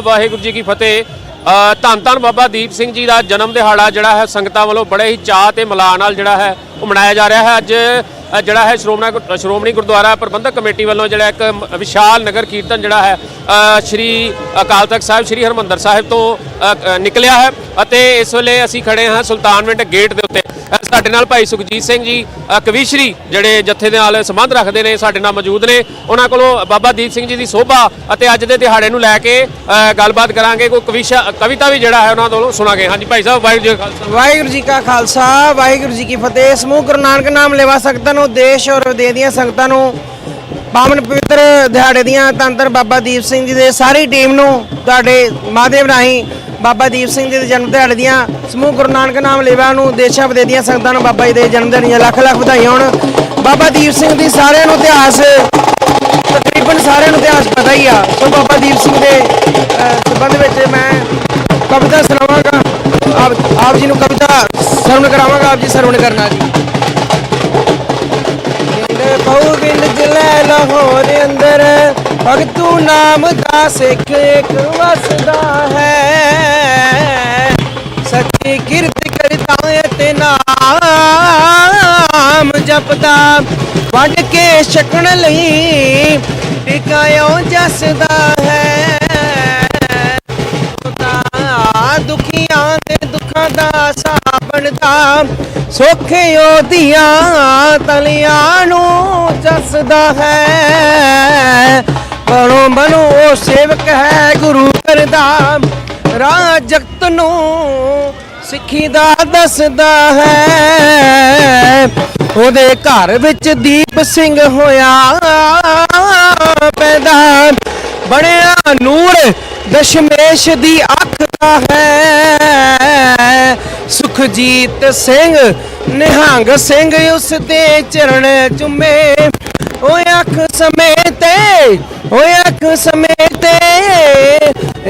ਵਾਹਿਗੁਰੂ ਜੀ ਕੀ ਫਤਿਹ। ਧੰਨ ਧੰਨ ਬਾਬਾ ਦੀਪ ਸਿੰਘ ਜੀ ਦਾ ਜਨਮ ਦਿਹਾੜਾ ਜਿਹੜਾ ਹੈ, ਸੰਗਤਾਂ ਵੱਲੋਂ ਬੜੇ ਹੀ ਚਾਅ ਤੇ ਮਲਾਹ ਨਾਲ ਜਿਹੜਾ ਹੈ, ਉਹ ਮਨਾਇਆ ਜਾ ਰਿਹਾ ਹੈ। ਅੱਜ ਜਿਹੜਾ ਹੈ ਸ਼੍ਰੋਮਣਾ ਗੁਰ- ਸ਼੍ਰੋਮਣੀ ਗੁਰਦੁਆਰਾ ਪ੍ਰਬੰਧਕ ਕਮੇਟੀ ਵੱਲੋਂ ਜਿਹੜਾ ਇੱਕ ਵਿਸ਼ਾਲ ਨਗਰ ਕੀਰਤਨ ਜਿਹੜਾ ਹੈ ਸ਼੍ਰੀ ਅਕਾਲ ਤਖਤ ਸਾਹਿਬ, ਸ਼੍ਰੀ ਹਰਮੰਦਰ ਸਾਹਿਬ ਤੋਂ ਨਿਕਲਿਆ ਹੈ। ਅਤੇ ਇਸ ਵੇਲੇ ਅਸੀਂ ਖੜੇ ਹਾਂ ਸੁਲਤਾਨਵਿੰਡ ਗੇਟ ਦੇ ਉੱਤੇ। ਸਾਡੇ ਨਾਲ ਭਾਈ ਸੁਖਜੀਤ ਸਿੰਘ ਜੀ ਕਵੀਸ਼ਰੀ ਜਿਹੜੇ ਜੱਥੇ ਦੇ ਨਾਲ ਸੰਬੰਧ ਰੱਖਦੇ ਨੇ ਸਾਡੇ ਨਾਲ ਮੌਜੂਦ ਨੇ। ਉਹਨਾਂ ਕੋਲੋਂ ਬਾਬਾ ਦੀਪ ਸਿੰਘ ਜੀ ਦੀ ਸੋਭਾ ਅਤੇ ਅੱਜ ਦੇ ਦਿਹਾੜੇ ਨੂੰ ਲੈ ਕੇ ਅ, ਗੱਲਬਾਤ ਕਰਾਂਗੇ। ਕੋਈ ਕਵਿਸ਼ਾ ਕਵਿਤਾ ਵੀ ਜਿਹੜਾ ਹੈ ਉਹਨਾਂ ਕੋਲੋਂ ਸੁਣਾਂਗੇ। ਹਾਂਜੀ ਭਾਈ ਸਾਹਿਬ ਵਾਹਿਗੁਰੂ ਜੀ ਕਾ ਖਾਲਸਾ। ਵਾਹਿਗੁਰੂ ਜੀ ਕਾ ਖਾਲਸਾ ਵਾਹਿਗੁਰੂ ਜੀ ਕੀ ਫਤਿਹ। ਸਮੂਹ ਗੁਰੂ ਨਾਨਕ ਨਾਮ ਲੈਵਾ ਸੰਗਤਾਂ ਨੂੰ ਦੇਸ਼ ਔਰ ਵਿਦੇਸ਼ ਦੀਆਂ ਸੰਗਤਾਂ ਨੂੰ ਪਾਵਨ ਪਵਿੱਤਰ ਦਿਹਾੜੇ ਦੀਆਂ ਤੰਤਰ ਬਾਬਾ ਦੀਪ ਸਿੰਘ ਜੀ ਦੇ ਸਾਰੀ ਟੀਮ ਨੂੰ ਤੁਹਾਡੇ ਮਾਧਿਅਮ ਰਾਹੀਂ ਬਾਬਾ ਦੀਪ ਸਿੰਘ ਜੀ ਦੇ ਜਨਮ ਦਿਹਾੜੇ ਦੀਆਂ ਸਮੂਹ ਗੁਰੂ ਨਾਨਕ ਨਾਮ ਲੇਵਾ ਨੂੰ ਦੇਸ਼ਾਂ ਵਿਦੇਸ਼ ਦੀਆਂ ਸੰਗਤਾਂ ਨੂੰ ਬਾਬਾ ਜੀ ਦੇ ਜਨਮ ਦਿਨ ਦੀਆਂ ਲੱਖ ਲੱਖ ਵਧਾਈਆਂ ਹੋਣ। ਬਾਬਾ ਦੀਪ ਸਿੰਘ ਦੀ ਸਾਰਿਆਂ ਨੂੰ ਇਤਿਹਾਸ ਤਕਰੀਬਨ ਸਾਰਿਆਂ ਨੂੰ ਇਤਿਹਾਸ ਪਤਾ ਹੀ ਆ। ਸੋ ਬਾਬਾ ਦੀਪ ਸਿੰਘ ਦੇ ਸੰਬੰਧ ਵਿੱਚ ਮੈਂ ਕਵਿਤਾ ਸੁਣਾਵਾਂਗਾ। ਆਪ ਆਪ ਜੀ ਨੂੰ ਕਵਿਤਾ ਸਰਵਣ ਕਰਾਵਾਂਗਾ, ਆਪ ਜੀ ਸਰਵਣ ਕਰਨਾ ਜੀ। ਪਿੰਡ ਪਉਗਿੰਦ ਜ਼ਿਲ੍ਹਾ ਲਾਹੌਰ ਅੰਦਰ ਭਗਤੂ ਨਾਮ ਦਾ ਸਿੱਖ ਇੱਕ ਵਸਦਾ ਹੈ। ਸੱਚੀ ਕਿਰਤ ਕਰਦਾ ਤੇ ਨਾਮ ਜਪਦਾ ਵੱਢ ਕੇ ਛਕਣ ਲਈ ਟਿਕਾਇਓ ਜਸਦਾ ਹੈ। ਦੁਖੀਆਂ ਦੇ ਦੁੱਖਾਂ ਦਾ ਸਾਬਣਦਾ ਸੁੱਖ ਉਹਦੀਆਂ ਤਲੀਆਂ ਨੂੰ ਦੱਸਦਾ ਹੈ। ਬਣੋ ਬਣੋ, ਉਹ ਸੇਵਕ ਹੈ ਗੁਰੂ ਕਰਦਾ ਰਾਹ ਜਗਤ ਨੂੰ ਸਿੱਖੀ ਦਾ ਦੱਸਦਾ ਹੈ। ਉਹਦੇ ਘਰ ਵਿੱਚ ਦੀਪ ਸਿੰਘ ਹੋਇਆ ਪੈਦਾ ਬਣਿਆ ਨੂਰ ਦਸ਼ਮੇਸ਼ ਦੀ ਅੱਖ ਦਾ ਹੈ। ਸੁਖਜੀਤ ਸਿੰਘ, ਨਿਹੰਗ ਸਿੰਘ ਉਸ ਦੇ ਚਰਨ ਚੁੰਮੇ। ਓਏ ਅੱਖ ਸਮੇਤੇ ਓਏ ਅੱਖ ਸਮੇਤੇ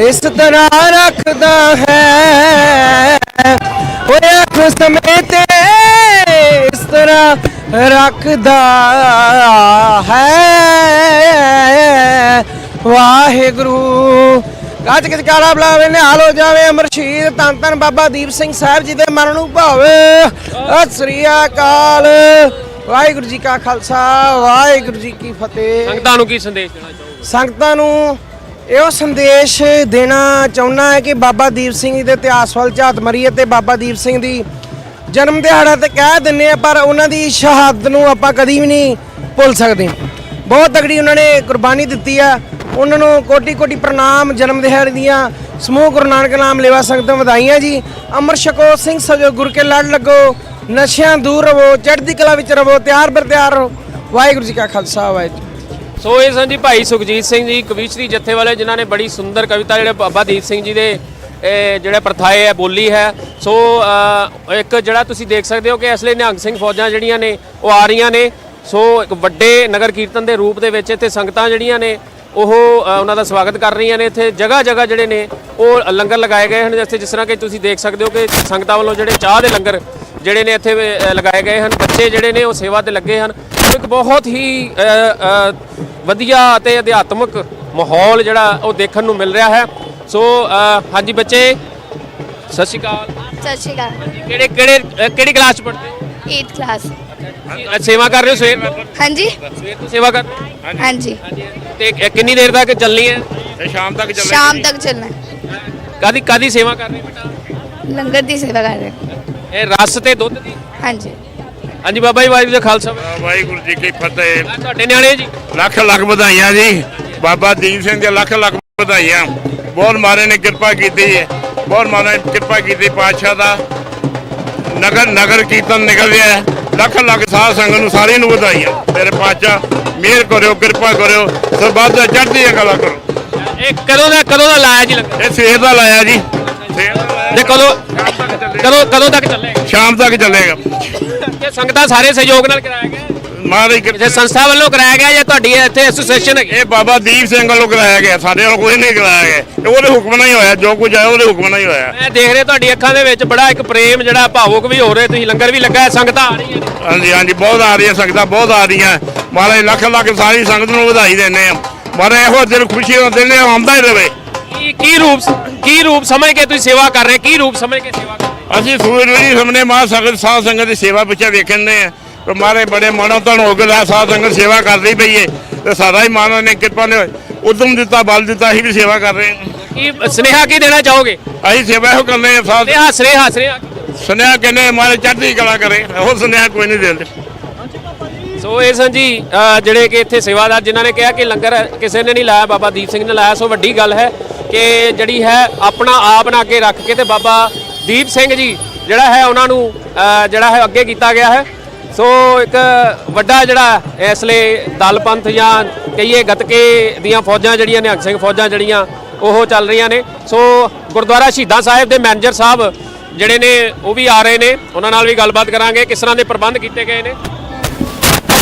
ਇਸ ਤਰ੍ਹਾਂ ਰੱਖਦਾ ਹੈ। ਓਏ ਅੱਖ ਸਮੇਤੇ ਇਸ ਤਰ੍ਹਾਂ ਰੱਖਦਾ ਹੈ। ਵਾਹਿਗੁਰੂ। ਗੱਜ ਗਿਜ ਕਾਲਾ ਬਲਾਵੇ ਨੇ ਹੋ ਜਾਵੇ ਅਮਰ ਸ਼ਹੀਦ ਧੰਨ ਧੰਨ ਬਾਬਾ ਦੀਪ ਸਿੰਘ ਸਾਹਿਬ ਜੀ ਦੇ ਮਰਨ ਨੂੰ ਭਾਵੇ। ਸਤਿ ਸ੍ਰੀ ਅਕਾਲ। ਵਾਹਿਗੁਰੂ ਜੀ ਕਾ ਖਾਲਸਾ ਵਾਹਿਗੁਰੂ ਜੀ ਕੀ ਫਤਿਹ। ਸੰਗਤਾਂ ਨੂੰ ਕੀ ਸੰਦੇਸ਼ ਦੇਣਾ ਚਾਹੋਗੇ? ਸੰਗਤਾਂ ਨੂੰ ਇਹੋ ਸੰਦੇਸ਼ ਦੇਣਾ ਚਾਹੁੰਦਾ ਹੈ ਕਿ ਬਾਬਾ ਦੀਪ ਸਿੰਘ ਜੀ ਦੇ ਇਤਿਹਾਸ ਵੱਲ ਝਾਤ ਮਰੀਏ ਤੇ ਬਾਬਾ ਦੀਪ ਸਿੰਘ ਦੀ ਜਨਮ ਦਿਹਾੜਾ ਤੇ ਕਹਿ ਦਿੰਨੇ ਆ ਪਰ ਉਹਨਾਂ ਦੀ ਸ਼ਹਾਦਤ ਨੂੰ ਆਪਾਂ ਕਦੀ ਵੀ ਨਹੀਂ ਭੁੱਲ ਸਕਦੇ। ਬਹੁਤ ਤਗੜੀ ਉਹਨਾਂ ਨੇ ਕੁਰਬਾਨੀ ਦਿੱਤੀ ਆ। ਉਹਨਾਂ ਨੂੰ ਕੋਟੀ ਕੋਟੀ ਪ੍ਰਣਾਮ ਜਨਮ ਦਿਹਾੜੇ ਦੀਆਂ ਸਮੂਹ ਗੁਰੂ ਨਾਨਕ ਨਾਮ ਲੈਵਾ ਸੰਗਤਾਂ ਵਧਾਈਆਂ ਜੀ। ਅਮਰ ਸ਼ਕੋ ਸਿੰਘ ਸਜੋ ਗੁਰ ਕੇ ਲੜ ਲੱਗੋ। ਨਸ਼ਿਆਂ ਦੂਰ ਰਹੋ, ਚੜ੍ਹਦੀ ਕਲਾ ਵਿੱਚ ਰਵੋ ਤਿਆਰ ਬਰ ਤਿਆਰ ਰਹੋ। ਵਾਹਿਗੁਰੂ ਜੀ ਕਾ ਖਾਲਸਾ, ਵਾਹਿਗੁਰੂ ਸੋ ਇਹ ਸਨ ਜੀ ਭਾਈ ਸੁਖਜੀਤ ਸਿੰਘ ਜੀ, ਕਵੀਸ਼ਰੀ ਜੱਥੇ ਵਾਲੇ ਜਿਨ੍ਹਾਂ ਨੇ ਬੜੀ ਸੁੰਦਰ ਕਵਿਤਾ ਜਿਹੜੇ ਬਾਬਾ ਦੀਪ ਸਿੰਘ ਜੀ ਦੇ, ਇਹ ਜਿਹੜੇ ਪ੍ਰਥਾਏ ਹੈ, ਬੋਲੀ ਹੈ। ਸੋ ਇੱਕ ਜਿਹੜਾ ਤੁਸੀਂ ਦੇਖ ਸਕਦੇ ਹੋ ਕਿ ਇਸ ਲਈ ਨਿਹੰਗ ਸਿੰਘ ਫੌਜਾਂ ਜਿਹੜੀਆਂ ਨੇ, ਉਹ ਆ ਰਹੀਆਂ ਨੇ। ਸੋ, ਇੱਕ ਵੱਡੇ ਨਗਰ ਕੀਰਤਨ ਦੇ ਰੂਪ ਦੇ ਵਿੱਚ ਇੱਥੇ ਸੰਗਤਾਂ ਜਿਹੜੀਆਂ ਨੇ, ਉਹ ਉਹਨਾਂ ਦਾ ਸਵਾਗਤ ਕਰ ਰਹੀਆਂ ਨੇ। ਇੱਥੇ ਜਗ੍ਹਾ ਜਗ੍ਹਾ ਜਿਹੜੇ ਨੇ, ਉਹ ਲੰਗਰ ਲਗਾਏ ਗਏ ਹਨ, ਜਿੱਥੇ ਜਿਸ ਤਰ੍ਹਾਂ ਕਿ ਤੁਸੀਂ ਦੇਖ ਸਕਦੇ ਹੋ ਕਿ ਸੰਗਤਾਂ ਵੱਲੋਂ ਜਿਹੜੇ ਚਾਹ ਦੇ ਲੰਗਰ ਜਿਹੜੇ ਨੇ ਇੱਥੇ ਲਗਾਏ ਗਏ ਹਨ ਬੱਚੇ ਜਿਹੜੇ ਨੇ ਉਹ ਸੇਵਾ ਤੇ ਲੱਗੇ ਹਨ। ਇੱਕ ਬਹੁਤ ਹੀ ਵਧੀਆ ਅਤੇ ਅਧਿਆਤਮਕ ਮਾਹੌਲ ਜਿਹੜਾ ਉਹ ਦੇਖਣ ਨੂੰ ਮਿਲ ਰਿਹਾ ਹੈ। ਸੋ ਹਾਂਜੀ ਬੱਚੇ ਸਤਿ ਸ਼੍ਰੀ ਅਕਾਲ। ਸਤਿ ਸ਼੍ਰੀ ਅਕਾਲ। ਕਿਹੜੇ ਕਿਹੜੇ ਕਿਹੜੀ ਕਲਾਸ ਚ ਪੜ੍ਹਦੇ ਹੋ? 8th ਕਲਾਸ ਸੇਵਾ ਕਰ ਰਹੇ ਹੋ ਸਵੇਰ ਹਾਂਜੀ। ਸਵੇਰ ਤੋਂ ਸੇਵਾ ਕਰ ਹਾਂਜੀ। ਹਾਂਜੀ। ਤੇ ਕਿੰਨੀ ਦੇਰ ਤੱਕ ਚੱਲਣੀ ਹੈ? ਸ਼ਾਮ ਤੱਕ ਚੱਲੇ ਸ਼ਾਮ ਤੱਕ ਚੱਲਣਾ। ਕਾਦੀ ਕਾਦੀ ਸੇਵਾ ਕਰ ਰਹੇ ਬੇਟਾ? ਲੰਗਰ ਦੀ ਸੇਵਾ ਕਰ ਰਹੇ ਹਾਂ। ਇਹ ਰਸ ਤੇ ਦੁੱਧ ਦੀ? ਹਾਂਜੀ। ਹਾਂਜੀ ਬਾਬਾ ਜੀ ਵਾਹਿਗੁਰੂ ਜੀ ਕਾ ਖਾਲਸਾ। ਵਾਹਿਗੁਰੂ ਜੀ ਕੀ ਫਤਿਹ। ਤੁਹਾਡੇ ਨਿਆਣੇ ਜੀ। ਲੱਖ ਲੱਖ ਵਧਾਈਆਂ ਜੀ। ਬਾਬਾ ਦੀਪ ਸਿੰਘ ਦੇ ਲੱਖ ਲੱਖ ਵਧਾਈਆਂ। ਬਹੁਤ ਮਾਰੇ ਨੇ ਕਿਰਪਾ ਕੀਤੀ। ਹੈ ਬਹੁਤ ਮਾਰੇ ਨੇ ਕਿਰਪਾ ਕੀਤੀ ਪਾਤਸ਼ਾਹ ਦਾ। ਨਗਰ ਨਗਰ ਕੀਰਤਨ ਨਿਕਲ ਰਿਹਾ ਹੈ। ਲੱਖ ਲੱਖ ਸਾਧ ਸੰਗਤ ਨੂੰ ਸਾਰਿਆਂ ਨੂੰ ਵਧਾਈਆਂ। ਮੇਰੇ ਪਾਤਸ਼ਾਹ ਮਿਹਰ ਕਰਿਓ ਕਿਰਪਾ ਕਰਿਓ। ਸਰਬੱਤ ਦਾ ਚੜ੍ਹਦੀ ਕਲਾ ਕਰੋ। ਇਹ ਕਦੋਂ ਦਾ ਕਦੋਂ ਦਾ ਲਾਇਆ ਜੀ ਲੰਗਰ? ਇਹ ਸਵੇਰ ਦਾ ਲਾਇਆ ਜੀ। ਤੇ ਕਦੋਂ। ਕਦੋਂ ਕਦੋਂ ਤੱਕ ਚੱਲੇਗਾ? ਸ਼ਾਮ ਤੱਕ ਚੱਲੇਗਾ। ਇਹ ਸੰਗਤਾਂ ਸਾਰੇ ਸਹਿਯੋਗ ਨਾਲ ਕਰਾਇਆ ਗਿਆ? ਮਹਾਰਾਜ ਜੇ ਕਿਰਪਾ ਸੰਸਥਾ ਵੱਲੋਂ ਕਰਾਇਆ ਗਿਆ ਜਾਂ ਤੁਹਾਡੀ ਇੱਥੇ ਐਸੋਸੀਏਸ਼ਨ ਹੈਗੀ? ਇਹ ਬਾਬਾ ਦੀਪ ਸਿੰਘ ਵੱਲੋਂ ਕਰਾਇਆ ਗਿਆ ਸਾਡੇ ਵੱਲੋਂ ਕੋਈ ਨਹੀਂ ਕਰਾਇਆ ਗਿਆ। ਇਹ ਉਹਦੇ ਹੁਕਮ ਨਾਲ ਹੀ ਹੋਇਆ ਜੋ ਕੁਝ ਆਇਆ ਉਹਦੇ ਹੁਕਮ ਨਾਲ ਹੀ ਹੋਇਆ। ਮੈਂ ਦੇਖ ਰਿਹਾ ਤੁਹਾਡੀ ਅੱਖਾਂ ਦੇ ਵਿੱਚ ਬੜਾ ਇੱਕ ਪ੍ਰੇਮ ਜਿਹੜਾ ਭਾਵੁਕ ਵੀ ਹੋ ਰਿਹਾ ਤੁਸੀਂ ਲੰਗਰ ਵੀ ਲੱਗਾ ਹੈ, ਸੰਗਤਾਂ ਆ ਰਹੀਆਂ ਨੇ। ਹਾਂਜੀ ਹਾਂਜੀ ਬਹੁਤ ਆ ਰਹੀਆਂ ਸੰਗਤਾਂ ਬਹੁਤ ਆ ਰਹੀਆਂ। ਮਹਾਰਾਜ ਲੱਖ ਲੱਖ ਸਾਰੀ ਸੰਗਤ ਨੂੰ ਵਧਾਈ ਦਿੰਦੇ ਆ ਮਹਾਰਾਜ ਇਹੋ ਦਿਨ ਖੁਸ਼ੀ ਦਾ ਦਿਨ ਆਉਂਦਾ ਹੀ ਰਵੇ। ਕੀ ਕੀ ਰੂਪ ਕੀ ਰੂਪ ਸਮਝ ਕੇ ਤੁਸੀਂ ਸੇਵਾ ਕਰ ਰਹੇ ਕੀ ਰੂਪ ਸਮਝ ਕੇ ਸੇਵਾ ਕਰ ਰਹੇ ਅਸੀਂ ਸੂਰਜ ਵੀ ਸਮਨੇ ਮਾਂ ਸੰਗਤ ਸਾਧ ਸੰਗਤ ਦੀ ਸੇਵਾ ਪਿੱਛੇ ਵੇਖਣ ਦੇ ਆ। ਤੇ ਮਾਰੇ ਬੜੇ ਮਨੋਂ ਤਨ ਹੋ ਗਏ ਲੈ ਸਾਧ ਸੰਗਤ ਸੇਵਾ ਕਰਦੀ ਪਈ ਏ। ਤੇ ਸਾਡਾ ਹੀ ਮਾਨੋ ਨੇ ਕਿਰਪਾ ਨੇ ਉਦਮ ਦਿੱਤਾ ਬਲ ਦਿੱਤਾ ਅਸੀਂ ਵੀ ਸੇਵਾ ਕਰ ਰਹੇ ਹਾਂ। ਕੀ ਸੁਨੇਹਾ ਕੀ ਦੇਣਾ ਚਾਹੋਗੇ? ਅਸੀਂ ਸੇਵਾ ਇਹੋ ਕਰਨੇ ਆ ਸਾਧ ਸੁਨੇਹਾ ਸੁਨੇਹਾ ਸੁਨੇਹਾ ਸੁਨੇਹਾ ਕਹਿੰਦੇ ਮਾਰੇ ਚੜ੍ਹਦੀ ਕਲਾ ਕਰੇ ਹੋਰ ਸੁਨੇਹਾ ਕੋਈ ਨਹੀਂ ਦਿੰਦੇ। ਸੋ ਇਹ ਜੀ ਅ, ਜਿਹੜੇ ਕਿ ਇੱਥੇ ਸੇਵਾਦਾਰ ਜਿਨ੍ਹਾਂ ਨੇ ਕਿਹਾ ਕਿ ਲੰਗਰ ਕਿਸੇ ਨੇ ਨਹੀਂ ਲਾਇਆ ਬਾਬਾ ਦੀਪ ਸਿੰਘ ਨੇ ਲਾਇਆ ਸੋ ਵੱਡੀ ਗੱਲ ਹੈ। ਕਿ ਜਿਹੜੀ ਹੈ ਆਪਣਾ ਆਪ ਨਾ ਅੱਗੇ ਰੱਖ ਕੇ ਤੇ ਬਾਬਾ ਦੀਪ ਸਿੰਘ ਜੀ ਜਿਹੜਾ ਹੈ ਉਹਨਾਂ ਨੂੰ ਜਿਹੜਾ ਹੈ ਅੱਗੇ ਕੀਤਾ ਗਿਆ ਹੈ। ਸੋ ਇੱਕ ਵੱਡਾ ਜਿਹੜਾ ਇਸ ਲਈ ਦਲ ਪੰਥ ਜਾਂ ਕਈਏ ਗਤਕੇ ਦੀਆਂ ਫੌਜਾਂ ਜਿਹੜੀਆਂ ਨਿਹੰਗ ਸਿੰਘ ਫੌਜਾਂ ਜਿਹੜੀਆਂ, ਉਹ ਚੱਲ ਰਹੀਆਂ ਨੇ। ਸੋ ਗੁਰਦੁਆਰਾ ਸ਼ਹੀਦਾਂ ਸਾਹਿਬ ਦੇ ਮੈਨੇਜਰ ਸਾਹਿਬ ਜਿਹੜੇ ਨੇ, ਉਹ ਵੀ ਆ ਰਹੇ ਨੇ। ਉਹਨਾਂ ਨਾਲ ਵੀ ਗੱਲਬਾਤ ਕਰਾਂਗੇ ਕਿਸ ਤਰ੍ਹਾਂ ਦੇ ਪ੍ਰਬੰਧ ਕੀਤੇ ਗਏ ਨੇ।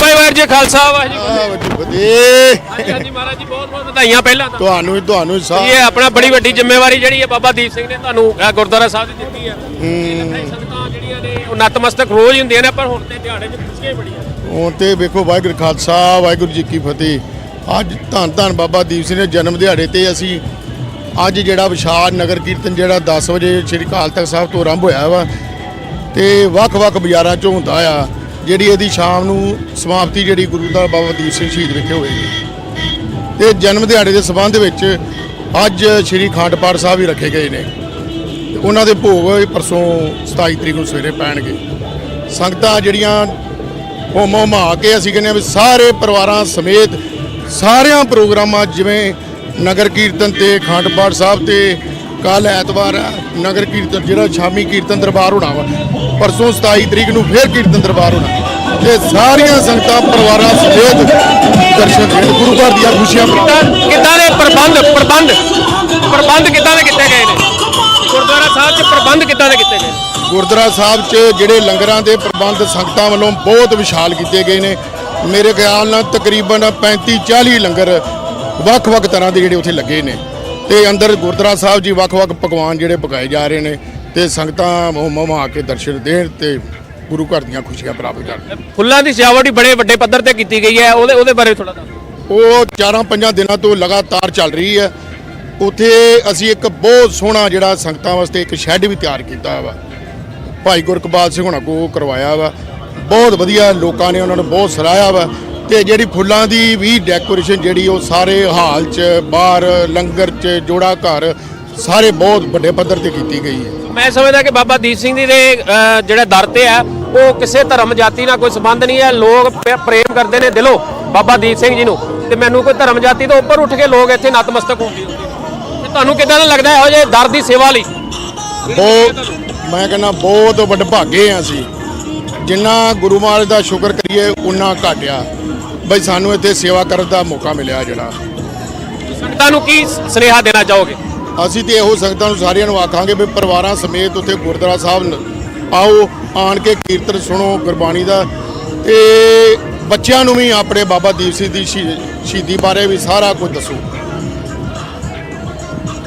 ਬਾਬਾ ਵਾਹਿਗੁਰੂ ਜੀ ਖਾਲਸਾ ਵਾਹਿਗੁਰੂ ਜੀ ਕੀ ਵਧੇ ਫਤਿਹ। ਹਾਂਜੀ ਮਹਾਰਾਜ ਜੀ ਬਹੁਤ ਬਹੁਤ ਵਧਾਈਆਂ ਪਹਿਲਾਂ ਤਾਂ। ਤੁਹਾਨੂੰ ਤੁਹਾਨੂੰ ਸਾਹ ਇਹ ਆਪਣਾ ਬੜੀ ਵੱਡੀ ਜ਼ਿੰਮੇਵਾਰੀ ਜਿਹੜੀ ਹੈ ਬਾਬਾ ਦੀਪ ਸਿੰਘ ਨੇ ਤੁਹਾਨੂੰ ਇਹ ਗੁਰਦੁਆਰਾ ਸਾਹਿਬ ਦੀ ਦਿੱਤੀ ਹੈ। ਕਈ ਸੰਗਤਾਂ ਜਿਹੜੀਆਂ ਨੇ ਉਹ ਨਤਮਸਤਕ ਰੋਜ਼ ਹੀ ਹੁੰਦੀਆਂ ਨੇ ਪਰ ਹੁਣ ਤੇ ਦਿਹਾੜੇ 'ਚ ਖੁਸ਼ੀਆਂ ਹੀ ਬੜੀਆਂ ਹੁਣ ਤੇ ਵੇਖੋ ਵਾਹਿਗੁਰੂ ਖਾਲਸਾ ਵਾਹਿਗੁਰੂ ਜੀ ਕੀ ਫਤਿਹ। ਅੱਜ ਧੰਨ ਧੰਨ ਬਾਬਾ ਦੀਪ ਸਿੰਘ ਦੇ ਜਨਮ ਦਿਹਾੜੇ ਤੇ ਅਸੀਂ ਅੱਜ ਜਿਹੜਾ ਵਿਸ਼ਾਲ ਨਗਰ ਕੀਰਤਨ ਜਿਹੜਾ 10 ਵਜੇ ਸ੍ਰੀ ਅਕਾਲ ਤਖਤ ਸਾਹਿਬ ਤੋਂ ਆਰੰਭ ਹੋਇਆ ਵਾ ਤੇ ਵੱਖ-ਵੱਖ ਬਾਜ਼ਾਰਾਂ 'ਚੋਂ ਹੁੰਦਾ ਆ। ਜਿਹੜੀ ਇਹਦੀ ਸ਼ਾਮ ਨੂੰ ਸਮਾਪਤੀ ਜਿਹੜੀ ਗੁਰੂ ਦਾ ਬਾਬਾ ਦੀਪ ਸਿੰਘ ਸ਼ਹੀਦ ਵਿਖੇ ਹੋਏਗੀ ਤੇ ਜਨਮ ਦਿਹਾੜੇ ਦੇ ਸਬੰਧ ਵਿੱਚ ਅੱਜ ਸ੍ਰੀ ਅਖੰਡ ਪਾਠ ਸਾਹਿਬ ਵੀ ਰੱਖੇ ਗਏ ਨੇ। ਉਹਨਾਂ ਦੇ ਭੋਗ ਪਰਸੋਂ 27 ਤਰੀਕ ਨੂੰ ਸਵੇਰੇ ਪੈਣਗੇ। ਸੰਗਤਾਂ ਜਿਹੜੀਆਂ ਹੋਮ ਹੋਮਾ ਕੇ ਅਸੀਂ ਕਹਿੰਦੇ ਹਾਂ ਵੀ ਸਾਰੇ ਪਰਿਵਾਰਾਂ ਸਮੇਤ ਸਾਰਿਆਂ ਪ੍ਰੋਗਰਾਮਾਂ ਜਿਵੇਂ ਨਗਰ ਕੀਰਤਨ ਤੇ ਅਖੰਡ ਪਾਠ ਸਾਹਿਬ ਤੇ ਕੱਲ ਐਤਵਾਰ ਹੈ ਨਗਰ ਕੀਰਤਨ ਜਿਹੜਾ ਸ਼ਾਮੀ ਕੀਰਤਨ ਦਰਬਾਰ ਹੋਣਾ ਵਾ। ਪਰਸੋਂ 27 ਤਰੀਕ ਨੂੰ ਫੇਰ ਕੀਰਤਨ ਦਰਬਾਰ ਹੋਣਾ। ਤੇ ਸਾਰੀਆਂ ਸੰਗਤਾਂ ਪਰਿਵਾਰਾਂ ਸਮੇਤ ਦਰਸ਼ਨ ਦੇਣ। ਗੁਰੂ ਘਰ ਦੀਆਂ ਖੁਸ਼ੀਆਂ ਕਿੱਦਾਂ ਕਿੱਦਾਂ ਦੇ ਪ੍ਰਬੰਧ ਪ੍ਰਬੰਧ? ਪ੍ਰਬੰਧ ਕਿੱਦਾਂ ਦੇ ਕੀਤੇ ਗਏ ਨੇ? ਗੁਰਦੁਆਰਾ ਸਾਹਿਬ 'ਚ ਪ੍ਰਬੰਧ ਕਿੱਦਾਂ ਦੇ ਕੀਤੇ ਗਏ? ਗੁਰਦੁਆਰਾ ਸਾਹਿਬ 'ਚ ਜਿਹੜੇ ਲੰਗਰਾਂ ਦੇ ਪ੍ਰਬੰਧ ਸੰਗਤਾਂ ਵੱਲੋਂ ਬਹੁਤ ਵਿਸ਼ਾਲ ਕੀਤੇ ਗਏ ਨੇ। ਮੇਰੇ ਖਿਆਲ ਨਾਲ ਤਕਰੀਬਨ 35 40 ਲੰਗਰ ਵੱਖ-ਵੱਖ ਤਰ੍ਹਾਂ ਦੇ ਜਿਹੜੇ ਉੱਥੇ ਲੱਗੇ ਨੇ। ਤੇ ਅੰਦਰ ਗੁਰਦੁਆਰਾ ਸਾਹਿਬ ਜੀ ਵੱਖ-ਵੱਖ ਪਕਵਾਨ ਜਿਹੜੇ ਪਕਾਏ ਜਾ ਰਹੇ ਨੇ ਤੇ ਸੰਗਤਾਂ ਆ ਕੇ ਦਰਸ਼ਨ ਦੇਣ ਤੇ ਗੁਰੂ ਘਰ ਦੀਆਂ ਖੁਸ਼ੀਆਂ ਪ੍ਰਾਪਤ ਕਰਨ। ਫੁੱਲਾਂ ਦੀ ਸਜਾਵਟ ਵੀ ਬੜੇ ਵੱਡੇ ਪੱਧਰ ਤੇ ਕੀਤੀ ਗਈ ਹੈ। ਉਹਦੇ ਉਹਦੇ ਬਾਰੇ ਥੋੜਾ ਦੱਸੋ ਉਹ ਚਾਰਾਂ ਪੰਜਾਂ ਦਿਨਾਂ ਤੋਂ ਲਗਾਤਾਰ ਚੱਲ ਰਹੀ ਹੈ। ਉੱਥੇ ਅਸੀਂ ਇੱਕ ਬਹੁਤ ਸੋਹਣਾ ਜਿਹੜਾ ਸੰਗਤਾਂ ਵਾਸਤੇ ਇੱਕ ਸ਼ੈੱਡ ਵੀ ਤਿਆਰ ਕੀਤਾ ਵਾ। ਭਾਈ ਗੁਰਕਬਾਲ ਸਿੰਘ ਹੁਣਾਂ ਕੋ ਕਰਵਾਇਆ ਵਾ। ਬਹੁਤ ਵਧੀਆ ਲੋਕਾਂ ਨੇ ਉਹਨਾਂ ਨੂੰ ਬਹੁਤ ਸਰਾਹਿਆ ਵਾ। ਤੇ ਜਿਹੜੀ ਫੁੱਲਾਂ ਦੀ ਵੀ ਡੈਕੋਰੇਸ਼ਨ ਜਿਹੜੀ ਉਹ ਸਾਰੇ ਹਾਲ 'ਚ ਬਾਹਰ ਲੰਗਰ 'ਚ ਜੋੜਾ ਘਰ ਸਾਰੇ ਬਹੁਤ ਵੱਡੇ ਪੱਧਰ ਤੇ ਕੀਤੀ ਗਈ ਹੈ। ਮੈਂ ਸਮਝਦਾ ਕਿ ਬਾਬਾ ਦੀਪ ਸਿੰਘ ਜੀ ਦੇ ਅ, ਜਿਹੜਾ ਦਰ ਤੇ ਹੈ ਉਹ ਕਿਸੇ ਧਰਮ ਜਾਤੀ ਨਾਲ ਕੋਈ ਸੰਬੰਧ ਨਹੀਂ ਹੈ। ਲੋਕ ਪ- ਪ੍ਰੇਮ ਕਰਦੇ ਨੇ ਦਿਲੋਂ ਬਾਬਾ ਦੀਪ ਸਿੰਘ ਜੀ ਨੂੰ। ਤੇ ਮੈਨੂੰ ਕੋਈ ਧਰਮ ਜਾਤੀ ਤੋਂ ਉੱਪਰ ਉੱਠ ਕੇ ਲੋਕ ਇੱਥੇ ਨਤਮਸਤਕ ਹੁੰਦੇ ਨੇ। ਤੇ ਤੁਹਾਨੂੰ ਕਿਦਾਂ ਦਾ ਲੱਗਦਾ ਇਹੋ ਜਿਹੇ ਦਰ ਦੀ ਸੇਵਾ ਲਈ? ਬਹੁਤ ਮੈਂ ਕਹਿੰਦਾ ਬਹੁਤ ਵਡਭਾਗੇ ਆ ਅਸੀਂ। ਜਿੰਨਾ ਗੁਰੂ ਮਹਾਰਾਜ ਦਾ ਸ਼ੁਕਰ ਕਰੀਏ ਉਨਾ ਘਟਿਆ। ਬਈ ਸਾਨੂੰ ਇੱਥੇ ਸੇਵਾ ਕਰਨ ਦਾ ਮੌਕਾ ਮਿਲਿਆ ਜਿਹੜਾ। ਸੰਗਤਾਂ ਨੂੰ ਕੀ ਸੁਨੇਹਾ ਦੇਣਾ ਚਾਹੋਗੇ? ਅਸੀਂ ਤੇ ਇਹੋ ਸੰਗਤਾਂ ਨੂੰ ਸਾਰਿਆਂ ਨੂੰ ਆਖਾਂਗੇ ਵੀ ਪਰਿਵਾਰਾਂ ਸਮੇਤ ਉੱਥੇ ਗੁਰਦੁਆਰਾ ਸਾਹਿਬ ਨ- ਆਓ ਆਣ ਕੇ ਕੀਰਤਨ ਸੁਣੋ ਗੁਰਬਾਣੀ ਦਾ। ਤੇ ਬੱਚਿਆਂ ਨੂੰ ਵੀ ਆਪਣੇ ਬਾਬਾ ਦੀਪ ਸਿੰਘ ਦੀ ਸ਼ਹੀ- ਸ਼ਹੀਦੀ ਬਾਰੇ ਵੀ ਸਾਰਾ ਕੁਝ ਦੱਸੋ।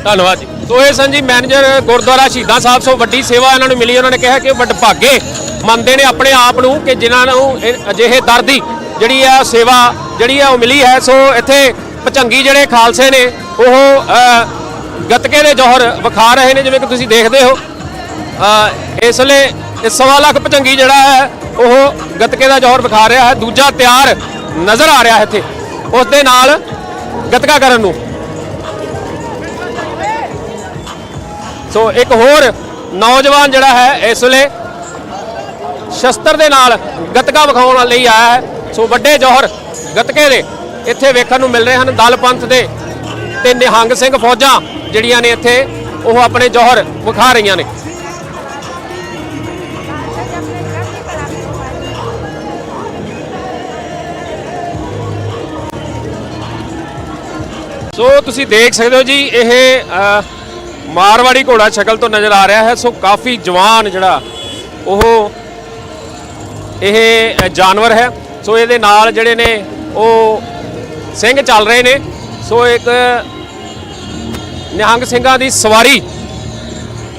ਧੰਨਵਾਦ ਜੀ। ਸੋ ਇਹ ਸਨ ਜੀ ਮੈਨੇਜਰ ਗੁਰਦੁਆਰਾ ਸ਼ਹੀਦਾਂ ਸਾਹਿਬ ਸੋ ਵੱਡੀ ਸੇਵਾ ਇਹਨਾਂ ਨੂੰ ਮਿਲੀ। ਉਹਨਾਂ ਨੇ ਕਿਹਾ ਕਿ ਵਡਭਾਗੇ ਮੰਨਦੇ ਨੇ ਆਪਣੇ ਆਪ ਨੂੰ ਕਿ ਜਿਨ੍ਹਾਂ ਨੂੰ ਇਹ ਅਜਿਹੇ ਦਰ ਦੀ ਜਿਹੜੀ ਆ ਸੇਵਾ ਜਿਹੜੀ ਆ ਉਹ ਮਿਲੀ ਹੈ। ਸੋ ਇੱਥੇ ਪਚੰਗੀ ਜਿਹੜੇ ਖਾਲਸੇ ਨੇ ਉਹ ਅ, ਗੱਤਕੇ ਦੇ ਜੋਹਰ ਵਿਖਾ ਰਹੇ ਨੇ ਜਿਵੇਂ ਕਿ ਤੁਸੀਂ ਦੇਖਦੇ ਹੋ। ਅ, ਇਸ ਵੇਲੇ ਇਹ ਸਵਾ ਲੱਖ ਪਚੰਗੀ ਜਿਹੜਾ ਹੈ ਉਹ ਗੱਤਕੇ ਦਾ ਜੋਹਰ ਵਿਖਾ ਰਿਹਾ ਹੈ। ਦੂਜਾ ਤਿਆਰ ਨਜ਼ਰ ਆ ਰਿਹਾ ਹੈ ਇੱਥੇ। ਉਸ ਦੇ ਨਾਲ ਗੱਤਕਾ ਕਰਨ ਨੂੰ। ਸੋ ਇੱਕ ਹੋਰ ਨੌਜਵਾਨ ਜਿਹੜਾ ਹੈ ਇਸ ਵੇਲੇ ਸ਼ਸਤਰ ਦੇ ਨਾਲ ਗੱਤਕਾ ਵਿਖਾਉਣ ਲਈ ਆਇਆ ਹੈ। ਸੋ ਵੱਡੇ ਜੋਹਰ ਗੱਤਕੇ ਦੇ ਇੱਥੇ ਵੇਖਣ ਨੂੰ ਮਿਲ ਰਹੇ ਹਨ। ਦਲ ਪੰਥ ਦੇ ਤੇ ਨਿਹੰਗ ਸਿੰਘ ਫੌਜਾਂ ਜਿਹੜੀਆਂ ਨੇ ਇੱਥੇ, ਉਹ ਆਪਣੇ ਜੋਹਰ ਵਿਖਾ ਰਹੀਆਂ ਨੇ। ਸੋ ਤੁਸੀਂ ਦੇਖ ਸਕਦੇ ਹੋ ਜੀ, ਇਹ ਮਾਰਵਾੜੀ ਘੋੜਾ ਸ਼ਕਲ ਤੋਂ ਨਜ਼ਰ ਆ ਰਿਹਾ ਹੈ। ਸੋ ਕਾਫੀ ਜਵਾਨ ਜਿਹੜਾ, ਉਹ ਇਹ ਜਾਨਵਰ ਹੈ। ਸੋ ਇਹਦੇ ਨਾਲ ਜਿਹੜੇ ਨੇ ਉਹ ਸਿੰਘ ਚੱਲ ਰਹੇ ਨੇ। ਸੋ ਇੱਕ ਨਿਹੰਗ ਸਿੰਘਾਂ ਦੀ ਸਵਾਰੀ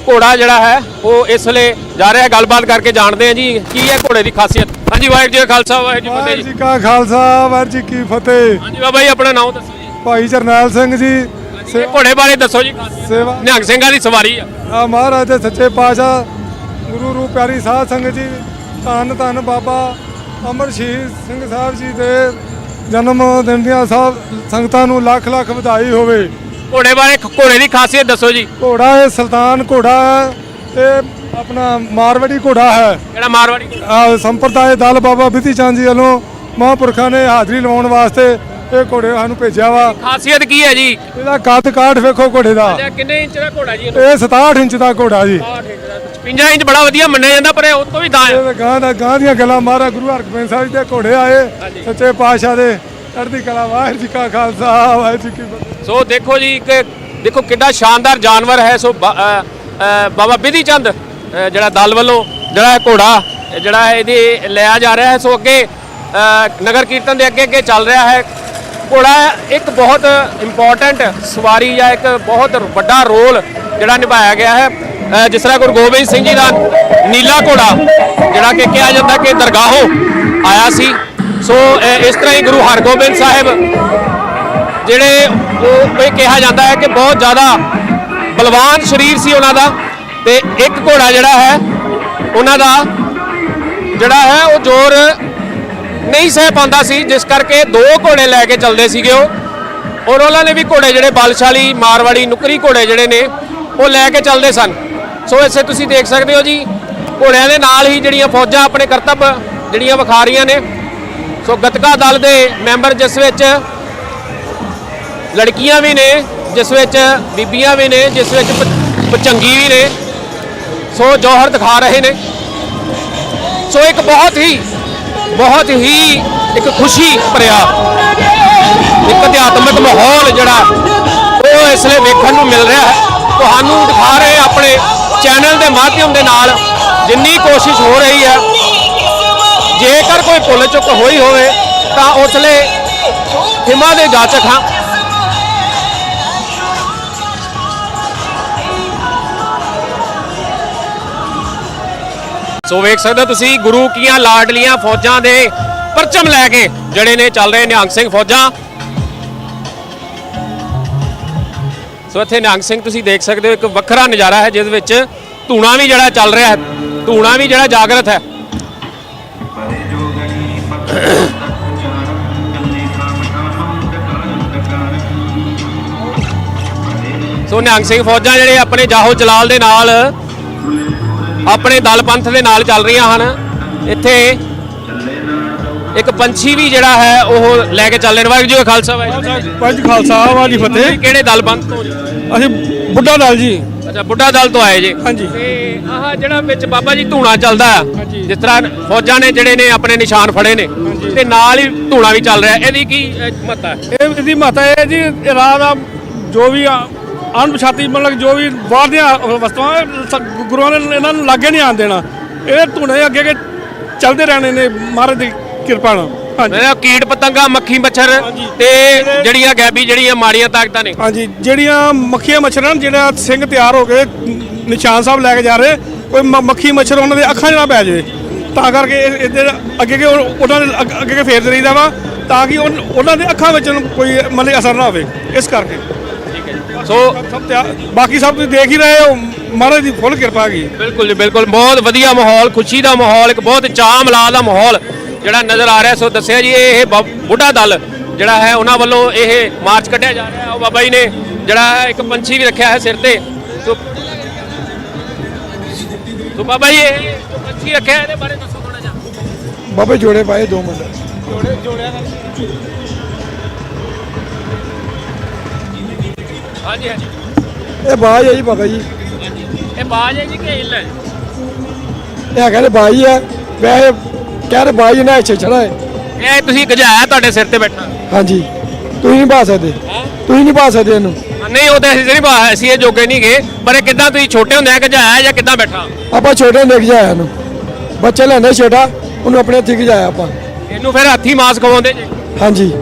ਘੋੜਾ ਜਿਹੜਾ ਹੈ ਉਹ ਇਸ ਵੇਲੇ ਜਾ ਰਿਹਾ ਗੱਲਬਾਤ ਕਰਕੇ ਜਾਣਦੇ ਹਾਂ ਜੀ ਕੀ ਹੈ ਘੋੜੇ ਦੀ ਖਾਸੀਅਤ। ਹਾਂਜੀ ਵਾਹਿਗੁਰੂ ਜੀ ਕਾ ਖਾਲਸਾ ਵਾਹਿਗੁਰੂ ਜੀ ਫਤਿਹ ਵਾਹਿਗੁਰੂ ਜੀ ਜੀ ਕਾ ਖਾਲਸਾ ਵਾਹਿਗੁਰੂ ਜੀ ਕੀ ਫਤਿਹ। ਹਾਂਜੀ ਬਾਬਾ ਜੀ ਆਪਣਾ ਨਾਮ ਦੱਸੋ ਜੀ। ਭਾਈ ਜਰਨੈਲ ਸਿੰਘ ਜੀ ਇਹ ਘੋੜੇ ਬਾਰੇ ਦੱਸੋ ਜੀ। ਸੇਵਾ ਨਿਹੰਗ ਸਿੰਘਾਂ ਦੀ ਸਵਾਰੀ ਆ। ਆ ਮਹਾਰਾਜ ਦੇ ਸੱਚੇ ਪਾਤਸ਼ਾਹ ਗੁਰੂ ਰੂਪ ਪਿਆਰੀ ਸਾਧ ਸੰਗਤ ਜੀ ਧੰਨ ਧੰਨ ਬਾਬਾ ਅਮਰ ਸ਼ਹੀਦ ਸਿੰਘ ਸਾਹਿਬ ਜੀ ਦੇ ਜਨਮ ਦਿਨ ਦੀਆਂ ਸਭ ਸੰਗਤਾਂ ਨੂੰ ਲੱਖ ਲੱਖ ਵਧਾਈ ਹੋਵੇ। ਘੋੜੇ ਬਾਰੇ ਘੋੜੇ ਦੀ ਖਾਸੀਅਤ ਦੱਸੋ ਜੀ। ਘੋੜਾ ਇਹ ਸੁਲਤਾਨ ਘੋੜਾ ਹੈ ਇਹ ਆਪਣਾ ਮਾਰਵਾੜੀ ਘੋੜਾ ਹੈ। ਜਿਹੜਾ ਮਾਰਵਾੜੀ ਘੋੜਾ? ਆ ਸੰਪਰਦਾਇ ਦਲ ਬਾਬਾ ਬਿਧੀ ਚੰਦ ਜੀ ਵੱਲੋਂ ਮਹਾਂਪੁਰਖਾਂ ਨੇ ਹਾਜ਼ਰੀ ਲਵਾਉਣ ਵਾਸਤੇ ਇਹ ਘੋੜੇ ਸਾਨੂੰ ਭੇਜਿਆ ਵਾ। ਖਾਸੀਅਤ ਕੀ ਹੈ ਜੀ? ਇਹਦਾ ਕੱਦ ਕਾਠ ਵੇਖੋ ਘੋੜੇ ਦਾ। ਕਿੰਨੇ ਇੰਚ ਦਾ ਘੋੜਾ ਜੀ ਇਹ 67 ਇੰਚ ਦਾ ਘੋੜਾ ਜੀ। 50 ਇੰਚ ਬੜਾ ਵਧੀਆ ਮੰਨਿਆ ਜਾਂਦਾ ਪਰ ਇਹ ਉਸ ਤੋਂ ਵੀ ਗਾਂ ਹੈ ਇਹ ਗਾਂ ਦਾ ਗਾਂ ਦੀਆਂ ਗੱਲਾਂ ਮਹਾਰਾਜ ਗੁਰੂ ਹਰਗੋਬਿੰਦ ਸਾਹਿਬ ਜੀ ਦੇ ਘੋੜੇ ਆਏ ਸੱਚੇ ਪਾਤਸ਼ਾਹ ਦੇ ਚੜ੍ਹਦੀ ਕਲਾ ਵਾਹਿਗੁਰੂ ਜੀ ਕਾ ਖਾਲਸਾ ਵਾਹਿਗੁਰੂ ਜੀ ਕੀ ਫਤਿਹ। ਸੋ ਦੇਖੋ ਜੀ ਇੱਕ ਦੇਖੋ ਕਿੰਨਾ ਸ਼ਾਨਦਾਰ ਜਾਨਵਰ ਹੈ ਸੋ ਬਾ- ਅ, ਅ, ਬਾਬਾ ਬਿਧੀ ਚੰਦ ਅ, ਜਿਹੜਾ ਦਲ ਵੱਲੋਂ ਜਿਹੜਾ ਇਹ ਘੋੜਾ ਜਿਹੜਾ ਇਹਦੇ ਲਿਆ ਜਾ ਰਿਹਾ ਹੈ। ਸੋ ਅੱਗੇ ਅ, ਨਗਰ ਕੀਰਤਨ ਦੇ ਅੱਗੇ ਅੱਗੇ ਚੱਲ ਰਿਹਾ ਹੈ। ਘੋੜਾ ਇੱਕ ਬਹੁਤ ਇੰਪੋਰਟੈਂਟ ਸਵਾਰੀ ਜਾਂ ਇੱਕ ਬਹੁਤ ਵੱਡਾ ਰੋਲ ਜਿਹੜਾ ਨਿਭਾਇਆ ਗਿਆ ਹੈ। ਜਿਸ ਤਰ੍ਹਾਂ ਗੁਰੂ ਗੋਬਿੰਦ ਸਿੰਘ ਜੀ ਦਾ ਨੀਲਾ ਘੋੜਾ, ਜਿਹੜਾ ਕਿ ਕਿਹਾ ਜਾਂਦਾ ਕਿ ਦਰਗਾਹੋਂ ਆਇਆ ਸੀ। ਸੋ ਇਸ ਤਰ੍ਹਾਂ ਹੀ ਗੁਰੂ ਹਰਗੋਬਿੰਦ ਸਾਹਿਬ, ਜਿਹੜੇ ਉਹ ਇਹ ਕਿਹਾ ਜਾਂਦਾ ਹੈ ਕਿ ਬਹੁਤ ਜ਼ਿਆਦਾ ਬਲਵਾਨ ਸਰੀਰ ਸੀ ਉਹਨਾਂ ਦਾ ਤੇ ਇੱਕ ਘੋੜਾ ਜਿਹੜਾ ਹੈ, ਉਹਨਾਂ ਦਾ ਜਿਹੜਾ ਹੈ, ਉਹ ਜ਼ੋਰ ਨਹੀਂ ਸਹਿ ਪਾਉਂਦਾ ਸੀ, ਜਿਸ ਕਰਕੇ ਦੋ ਘੋੜੇ ਲੈ ਕੇ ਚੱਲਦੇ ਸੀਗੇ ਉਹ। ਔਰ ਉਹਨਾਂ ਨੇ ਵੀ ਘੋੜੇ ਜਿਹੜੇ ਬਲਸ਼ਾਲੀ ਮਾਰਵਾੜੀ ਨੁਕਰੀ ਘੋੜੇ ਜਿਹੜੇ ਨੇ, ਉਹ ਲੈ ਕੇ ਚੱਲਦੇ ਸਨ। ਸੋ ਇਸੇ ਤੁਸੀਂ ਦੇਖ ਸਕਦੇ ਹੋ ਜੀ, ਘੋੜਿਆਂ ਦੇ ਨਾਲ ਹੀ ਜਿਹੜੀਆਂ ਫੌਜਾਂ ਆਪਣੇ ਕਰਤੱਵ ਜਿਹੜੀਆਂ ਵਿਖਾ ਰਹੀਆਂ ਨੇ। ਸੋ ਗਤਕਾ ਦਲ ਦੇ ਮੈਂਬਰ ਜਿਸ ਵਿੱਚ ਲੜਕੀਆਂ ਵੀ ਨੇ, ਜਿਸ ਵਿੱਚ ਬੀਬੀਆਂ ਵੀ ਨੇ, ਜਿਸ ਵਿੱਚ ਪ- ਪਚੰਗੀ ਵੀ ਨੇ। ਸੋ ਜੋਹਰ ਦਿਖਾ ਰਹੇ ਨੇ। ਸੋ ਇੱਕ ਬਹੁਤ ਹੀ ਬਹੁਤ ਹੀ ਇੱਕ ਖੁਸ਼ੀ ਭਰਿਆ, ਇੱਕ ਅਧਿਆਤਮਿਕ ਮਾਹੌਲ ਜਿਹੜਾ ਉਹ ਇਸ ਲਈ ਵੇਖਣ ਨੂੰ ਮਿਲ ਰਿਹਾ ਹੈ। ਤੁਹਾਨੂੰ ਦਿਖਾ ਰਹੇ ਆਪਣੇ ਚੈਨਲ ਦੇ ਮਾਧਿਅਮ ਦੇ ਨਾਲ ਜਿੰਨੀ ਕੋਸ਼ਿਸ਼ ਹੋ ਰਹੀ ਹੈ, ਜੇਕਰ ਕੋਈ ਭੁੱਲ ਚੁੱਕ ਹੋਈ ਹੋਵੇ, ਤਾਂ ਉਸ ਲਈ ਹਿਮਾ ਦੇ ਜਾਚਕ ਹਾਂ। ਸੋ ਵੇਖ ਸਕਦੇ ਹੋ ਤੁਸੀਂ ਗੁਰੂ ਕੀਆਂ ਲਾਡਲੀਆਂ ਫੌਜਾਂ ਦੇ ਪਰਚਮ ਲੈ ਕੇ ਜਿਹੜੇ ਨੇ ਚੱਲ ਰਹੇ ਨਿਹੰਗ ਸਿੰਘ ਫੌਜਾਂ। ਸੋ ਇੱਥੇ ਨਿਹੰਗ ਸਿੰਘ ਤੁਸੀਂ ਦੇਖ ਸਕਦੇ ਹੋ ਇੱਕ ਵੱਖਰਾ ਨਜ਼ਾਰਾ ਹੈ ਜਿਸ ਵਿੱਚ ਧੂਣਾ ਵੀ ਜਿਹੜਾ ਚੱਲ ਰਿਹਾ ਹੈ ਧੂਣਾ ਵੀ ਜਿਹੜਾ ਜਾਗਰਤ ਹੈ। ਸੋ ਨਿਹੰਗ ਸਿੰਘ ਫੌਜਾਂ ਜਿਹੜੇ ਆਪਣੇ ਜਾਹੋ ਜਲਾਲ ਦੇ ਨਾਲ ਆਪਣੇ ਦਲ ਪੰਥ ਦੇ ਨਾਲ ਚੱਲ ਰਹੀਆਂ ਹਨ। ਇੱਥੇ ਇੱਕ ਪੰਛੀ ਵੀ ਜਿਹੜਾ ਹੈ ਉਹ ਲੈ ਕੇ ਚੱਲ ਰਹੇ ਨੇ। ਵਾਹਿਗੁਰੂ ਜੀ ਕਾ ਖਾਲਸਾ ਵਾਹਿਗੁਰੂ ਜੀ ਪੰਜ ਖਾਲਸਾ ਵਾਲੀ ਫਤਿਹ। ਕਿਹੜੇ ਦਲ ਪੰਥ ਤੋਂ ਜੀ? ਅਸੀਂ ਬੁੱਢਾ ਦਲ ਜੀ। ਅੱਛਾ ਬੁੱਢਾ ਦਲ ਤੋਂ ਆਏ ਜੇ। ਹਾਂਜੀ। ਤੇ ਆਹ ਜਿਹੜਾ ਵਿੱਚ ਬਾਬਾ ਜੀ ਧੂਣਾ ਚੱਲਦਾ ਆ ਜਿਸ ਤਰ੍ਹਾਂ ਫੌਜਾਂ ਨੇ ਜਿਹੜੇ ਨੇ ਆਪਣੇ ਨਿਸ਼ਾਨ ਫੜੇ ਨੇ ਤੇ ਨਾਲ ਹੀ ਧੂਣਾ ਵੀ ਚੱਲ ਰਿਹਾ। ਇਹਦੀ ਕੀ ਮਹੱਤਤਾ ਹੈ? ਇਹ ਇਹਦੀ ਇਹ ਹੈ ਜੀ ਇਹ ਰਾਹ ਦਾ ਜੋ ਵੀ ਆ- ਅਣਪਛਾਤੀ ਮਤਲਬ ਜੋ ਵੀ ਬਾਹਰ ਦੀਆਂ ਸ- ਗੁਰੂਆਂ ਨੇ ਇਹਨਾਂ ਨੂੰ ਲਾਗੇ ਨਹੀਂ ਆਣ ਦੇਣਾ। ਇਹ ਧੁਨੇ ਅੱਗੇ ਅੱਗੇ ਚੱਲਦੇ ਰਹਿਣੇ ਨੇ ਮਹਾਰਾਜ ਦੀ ਕਿਰਪਾ ਨਾਲ। ਹਾਂਜੀ। ਮੇਰਾ ਕੀਟ ਪਤੰਗਾ ਮੱਖੀ ਮੱਛਰ ਤੇ ਜਿਹੜੀਆਂ ਗੈਬੀ ਜਿਹੜੀਆਂ ਮਾੜੀਆਂ ਤਾਕਤਾਂ ਨੇ। ਹਾਂਜੀ ਜਿਹੜੀਆਂ ਮੱਖੀਆਂ ਮੱਛਰਾਂ ਨੇ, ਜਿਹੜਾ ਸਿੰਘ ਤਿਆਰ ਹੋ ਕੇ ਨਿਸ਼ਾਨ ਸਾਹਿਬ ਲੈ ਕੇ ਜਾ ਰਹੇ ਕੋਈ ਮ- ਮੱਖੀ ਮੱਛਰ ਉਹਨਾਂ ਦੇ ਅੱਖਾਂ 'ਚ ਨਾ ਪੈ ਜਾਵੇ। ਤਾਂ ਕਰਕੇ ਇਹ- ਇਹਦੇ ਅੱਗੇ ਉਹ- ਉਹਨਾਂ ਦੇ ਅੱਗੇ ਅੱਗੇ ਅੱਗੇ ਫੇਰਦੇ ਰਹੀਦਾ ਵਾ ਤਾਂ ਕਿ ਉਨ- ਉਹਨਾਂ ਦੇ ਅੱਖਾਂ ਵਿੱਚ ਕੋਈ ਮਤਲਬ ਅਸਰ ਨਾ ਹੋਵੇ ਇਸ ਕਰਕੇ। ਸੋ ਸਭ ਤਿਆਰ ਬਾਕੀ ਸਭ ਤੁਸੀਂ ਦੇਖ ਹੀ ਰਹੇ ਹੋ ਮਹਾਰਾਜ ਦੀ ਫੁੱਲ ਕਿਰਪਾ ਹੈਗੀ। ਬਿਲਕੁਲ ਜੀ ਬਿਲਕੁਲ। ਬਹੁਤ ਵਧੀਆ ਮਾਹੌਲ ਖੁਸ਼ੀ ਦਾ ਮਾਹੌਲ ਇੱਕ ਬਹੁਤ ਚਾਅ ਮਲਾ ਦਾ ਮਾਹੌਲ। ਜਿਹੜਾ ਨਜ਼ਰ ਆ ਰਿਹਾ ਸੋ ਦੱਸਿਆ ਜੀ ਇਹ ਬੁੱਢਾ ਦਲ ਜਿਹੜਾ ਹੈ ਉਹਨਾਂ ਵੱਲੋਂ ਇਹ ਮਾਰਚ ਕੱਢਿਆ ਜਾ ਰਿਹਾ ਉਹ ਬਾਬਾ ਜੀ ਨੇ ਜਿਹੜਾ ਹੈ ਇੱਕ ਪੰਛੀ ਵੀ ਰੱਖਿਆ ਹੈ ਸਿਰ ਤੇ। ਸੋ ਸੋ ਬਾਬਾ ਜੀ ਇਹ ਪੰਛੀ ਰੱਖਿਆ ਇਹਦੇ ਬਾਰੇ ਦੱਸੋ ਥੋੜਾ ਜਿਹਾ। ਬਾਬੇ ਜੋੜੇ ਪਾਏ ਦੋ ਮੁੰਡੇ ਹਾਂਜੀ ਹਾਂਜੀ। ਇਹ ਬਾਜ ਹੈ ਜੀ ਬਾਬਾ ਜੀ। ਇਹ ਬਾਜ ਹੈ ਜੀ ਕਿ ਇੱਲ ਹੈ? ਇਹ ਹੈਗਾ ਬਾਈ ਹੈ। ਵੈਸੇ ਕਹਿ ਰਹੇ ਬਾਈ ਨਾ ਇੱਥੇ ਛੜਾ ਹੈ। ਇਹ ਤੁਸੀਂ ਗਜਾਇਆ ਤੁਹਾਡੇ ਸਿਰ ਤੇ ਬੈਠਾ ਹਾਂਜੀ। ਤੁਸੀਂ ਨਹੀਂ ਪਾ ਸਕਦੇ। ਤੁਸੀਂ ਨਹੀਂ ਪਾ ਸਕਦੇ ਇਹਨੂੰ। ਨਹੀਂ ਉਹ ਤਾਂ ਅਸੀਂ ਨਹੀਂ ਪਾ ਅਸੀਂ ਇਹ ਜੋਗੇ ਨਹੀਂ ਗਏ ਪਰ ਇਹ ਕਿੱਦਾਂ ਤੁਸੀਂ ਛੋਟੇ ਹੁੰਦੇ ਆ ਗਜਾਇਆ ਜਾਂ ਕਿੱਦਾਂ ਬੈਠਾ? ਆਪਾਂ ਛੋਟੇ ਨੂੰ ਲੈ ਕੇ ਜਾਇਆ ਇਹਨੂੰ। ਬੱਚੇ ਲੈਂਦੇ ਛੋਟਾ ਉਹਨੂੰ ਆਪਣੇ ਹੱਥੀ ਜਾਇਆ ਆਪਾਂ। ਇਹਨੂੰ ਫਿਰ ਹੱਥੀ ਮਾਸ ਖਵਾਉਂਦੇ ਜੀ। ਹਾਂਜੀ।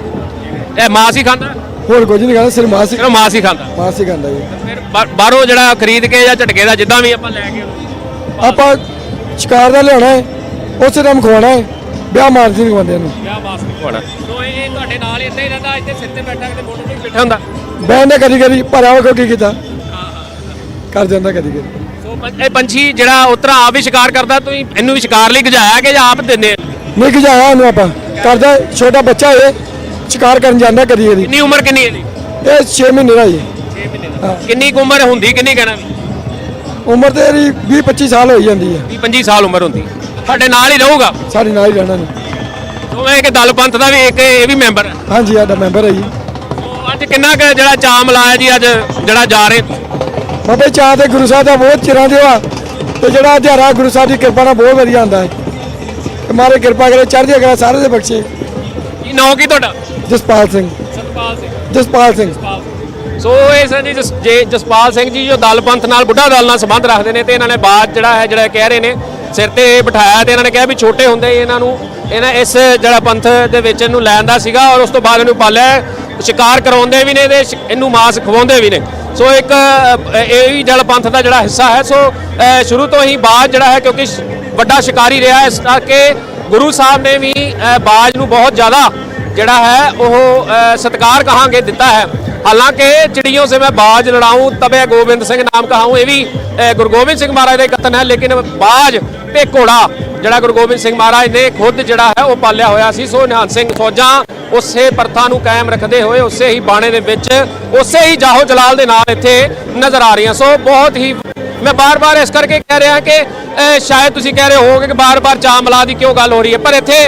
ਇਹ ਮਾਸ ਹੀ ਖਾਂਦਾ? ਹੋਰ ਕੁਝ ਨਹੀਂ ਕਹਿੰਦਾ ਸਿਰ ਮਾਸ ਹੀ ਸਿਰਫ ਮਾਸ ਹੀ ਖਾਂਦਾ। ਮਾਸ ਹੀ ਖਾਂਦਾ ਜੀ। ਫਿਰ ਬਾ- ਬਾਹਰੋਂ ਜਿਹੜਾ ਖਰੀਦ ਕੇ ਜਾਂ ਝਟਕੇ ਦਾ ਜਿੱਦਾਂ ਵੀ ਆਪਾਂ ਲੈ ਕੇ ਆਉਂਦੇ। ਆਪਾਂ ਸ਼ਿਕਾਰ ਦਾ ਲਿਆਉਣਾ ਹੈ। ਉਸੇ ਟਾਈਮ ਖਵਾਉਣਾ ਹੈ। ਵਿਆਹ ਮਾਰਦੀ ਨਹੀਂ ਖਵਾਉਂਦੇ ਇਹਨੂੰ। ਵਿਆਹ ਮਾਸ ਨਹੀਂ ਖਵਾਉਣਾ ਸੋ ਇਹ ਤੁਹਾਡੇ ਨਾਲ ਇੱਥੇ ਹੀ ਰਹਿੰਦਾ ਇੱਥੇ ਸਿਰ ਤੇ ਬੈਠਾ ਕਿਤੇ ਮੋਟਰ ਤੇ ਬੈਠਾ ਹੁੰਦਾ? ਬੈਨ ਨੇ ਕਦੀ ਕਦੀ ਪਰ ਆਓ ਕੀ ਕੀਤਾ? ਕਰ ਜਾਂਦਾ ਕਦੀ ਕਦੀ। ਸੋ ਪੰ- ਇਹ ਪੰਛੀ ਜਿਹੜਾ ਉਤਰਾ ਆਪ ਵੀ ਸ਼ਿਕਾਰ ਕਰਦਾ ਤੁਸੀਂ ਇਹਨੂੰ ਵੀ ਸ਼ਿਕਾਰ ਲਈ ਗਜਾਇਆ ਕਿ ਜਾਂ ਆਪ ਦਿੰਦੇ ਨਹੀਂ ਖਿਜਾਇਆ ਉਹਨੂੰ ਆਪਾਂ। ਕਰਦਾ ਛੋਟਾ ਬੱਚਾ ਹੈ ਸ਼ਿਕਾਰ ਕਰਨ ਜਾਂਦਾ ਕਦੀ ਕਦੀ। ਕਿੰਨੀ ਉਮਰ ਕਿੰਨੀ ਹੈ ਇਹਦੀ? ਇਹ 6 ਮਹੀਨੇ ਦਾ ਜੀ ਕਿੰਨੀ ਕੁ ਉਮਰ ਹੁੰਦੀ ਕਿੰਨੀ ਕਹਿਣਾ ਉਮਰ ਤੇ ਇਹਦੀ 20 25 ਸਾਲ ਹੋਈ ਜਾਂਦੀ ਹੈ। 20 25 ਸਾਲ ਉਮਰ ਹੁੰਦੀ। ਸਾਡੇ ਨਾਲ ਹੀ ਰਹੂਗਾ। ਸਾਡੇ ਨਾਲ ਹੀ ਰਹਿਣਾ ਨੇ ਸੋ ਇਹ ਕਿ ਦਲ ਪੰਥ ਦਾ ਵੀ ਇੱਕ ਇਹ ਵੀ ਮੈਂਬਰ ਹੈ। ਹਾਂਜੀ ਸਾਡਾ ਮੈਂਬਰ ਹੈ ਜੀ। ਸੋ ਅੱਜ ਕਿੰਨਾ ਕੁ ਜਿਹੜਾ ਚਾਮ ਲਾਇਆ ਜੀ ਅੱਜ ਜਿਹੜਾ ਜਾ ਰਹੇ? ਬਾਬੇ ਚਾਹ ਤੇ ਗੁਰੂ ਸਾਹਿਬ ਦਾ ਬਹੁਤ ਚਿਰਾਂ ਦੇ ਵਾ ਤੇ ਜਿਹੜਾ ਦਿਹਾੜਾ ਗੁਰੂ ਸਾਹਿਬ ਦੀ ਕਿਰਪਾ ਨਾਲ ਬਹੁਤ ਵਧੀਆ ਆਉਂਦਾ ਹੈ। ਤੇ ਮਾਰੇ ਕਿਰਪਾ ਕਰੇ ਚੜ੍ਹਦੀ ਕਲਾ ਸਾਰੇ ਦੇ ਬਖਸ਼ੇ। ਕੀ ਨਾਂ ਕੀ ਤੁਹਾਡਾ? ਜਸਪਾਲ ਸਿੰਘ। ਸਤਪਾਲ ਸਿੰਘ। ਜਸਪਾਲ ਸਿੰਘ। ਸੋ ਇਹ ਜੀ ਜਸ- ਜੇ ਜਸਪਾਲ ਸਿੰਘ ਜੀ ਜੋ ਦਲ ਪੰਥ ਨਾਲ ਬੁੱਢਾ ਦਲ ਨਾਲ ਸੰਬੰਧ ਰੱਖਦੇ ਨੇ ਤੇ ਇਹਨਾਂ ਨੇ ਬਾਤ ਜਿਹੜਾ ਹੈ ਜਿਹੜਾ ਕਹਿ ਰਹੇ ਨੇ ਸਿਰ ਤੇ ਬਿਠਾਇਆ ਤੇ ਇਹਨਾਂ ਨੇ ਕਿਹਾ ਵੀ ਛੋਟੇ ਹੁੰਦੇ ਹੀ ਇਹਨਾਂ ਨੂੰ ਇਹਨਾਂ ਇਸ ਜਿਹੜਾ ਪੰਥ ਦੇ ਵਿੱਚ ਇਹਨੂੰ ਲੈਣ ਦਾ ਸੀਗਾ ਔਰ ਉਸ ਤੋਂ ਬਾਅਦ ਇਹਨੂੰ ਪਾਲਿਆ ਸ਼ਿਕਾਰ ਕਰਾਉਂਦੇ ਵੀ ਨੇ ਤੇ ਸ਼- ਇਹਨੂੰ ਮਾਸ ਖਵਾਉਂਦੇ ਵੀ ਨੇ। ਸੋ ਇੱਕ ਇਹ ਵੀ ਜਲ ਪੰਥ ਦਾ ਜਿਹੜਾ ਹਿੱਸਾ ਹੈ। ਸੋ ਸ਼ੁਰੂ ਤੋਂ ਹੀ ਬਾਜ ਜਿਹੜਾ ਹੈ ਕਿਉਂਕਿ ਵੱਡਾ ਸ਼ਿਕਾਰੀ ਰਿਹਾ ਇਸ ਕਰਕੇ ਗੁਰੂ ਸਾਹਿਬ ਨੇ ਵੀ ਬਾਜ ਨੂੰ ਬਹੁਤ ਜ਼ਿਆਦਾ ਜਿਹੜਾ ਹੈ ਉਹ ਅ, ਸਤਿਕਾਰ ਕਹਾਂਗੇ ਦਿੱਤਾ ਹੈ। ਹਾਲਾਂਕਿ ਚਿੜੀਆਂ ਸੇ ਮੈਂ ਬਾਜ ਲੜਾऊं ਤਬੇ ਗੋਬਿੰਦ ਸਿੰਘ ਨਾਮ ਕਹਾਉਂ ਇਹ ਵੀ ਗੁਰੂ ਗੋਬਿੰਦ ਸਿੰਘ ਮਹਾਰਾਜ ਦੇ ਕਤਨ ਹੈ ਲੇਕਿਨ ਬਾਜ ਤੇ ਘੋੜਾ, ਜਿਹੜਾ ਗੁਰੂ ਗੋਬਿੰਦ ਸਿੰਘ ਮਹਾਰਾਜ ਨੇ ਖੁਦ ਜਿਹੜਾ ਹੈ ਉਹ ਪਾਲਿਆ ਹੋਇਆ ਸੀ। ਸੋ ਨਿਹੰਗ ਸਿੰਘ ਫੌਜਾਂ ਉਸੇ ਪ੍ਰਥਾ ਨੂੰ ਕਾਇਮ ਰੱਖਦੇ ਹੋਏ ਉਸੇ ਹੀ ਬਾਣੇ ਦੇ ਵਿੱਚ, ਉਸੇ ਹੀ ਜਾਹੋ ਜਲਾਲ ਦੇ ਨਾਲ ਇੱਥੇ ਨਜ਼ਰ ਆ ਰਹੀਆਂ। ਸੋ ਬਹੁਤ ਹੀ, ਮੈਂ ਬਾਰ-ਬਾਰ ਇਸ ਕਰਕੇ ਕਹਿ ਰਿਹਾ ਕਿ ਸ਼ਾਇਦ ਤੁਸੀਂ ਕਹਿ ਰਹੇ ਹੋਵੋਗੇ ਕਿ ਬਾਰ-ਬਾਰ ਚਾਮਲਾ ਦੀ ਕਿਉਂ ਗੱਲ ਹੋ ਰਹੀ ਹੈ? ਪਰ ਇੱਥੇ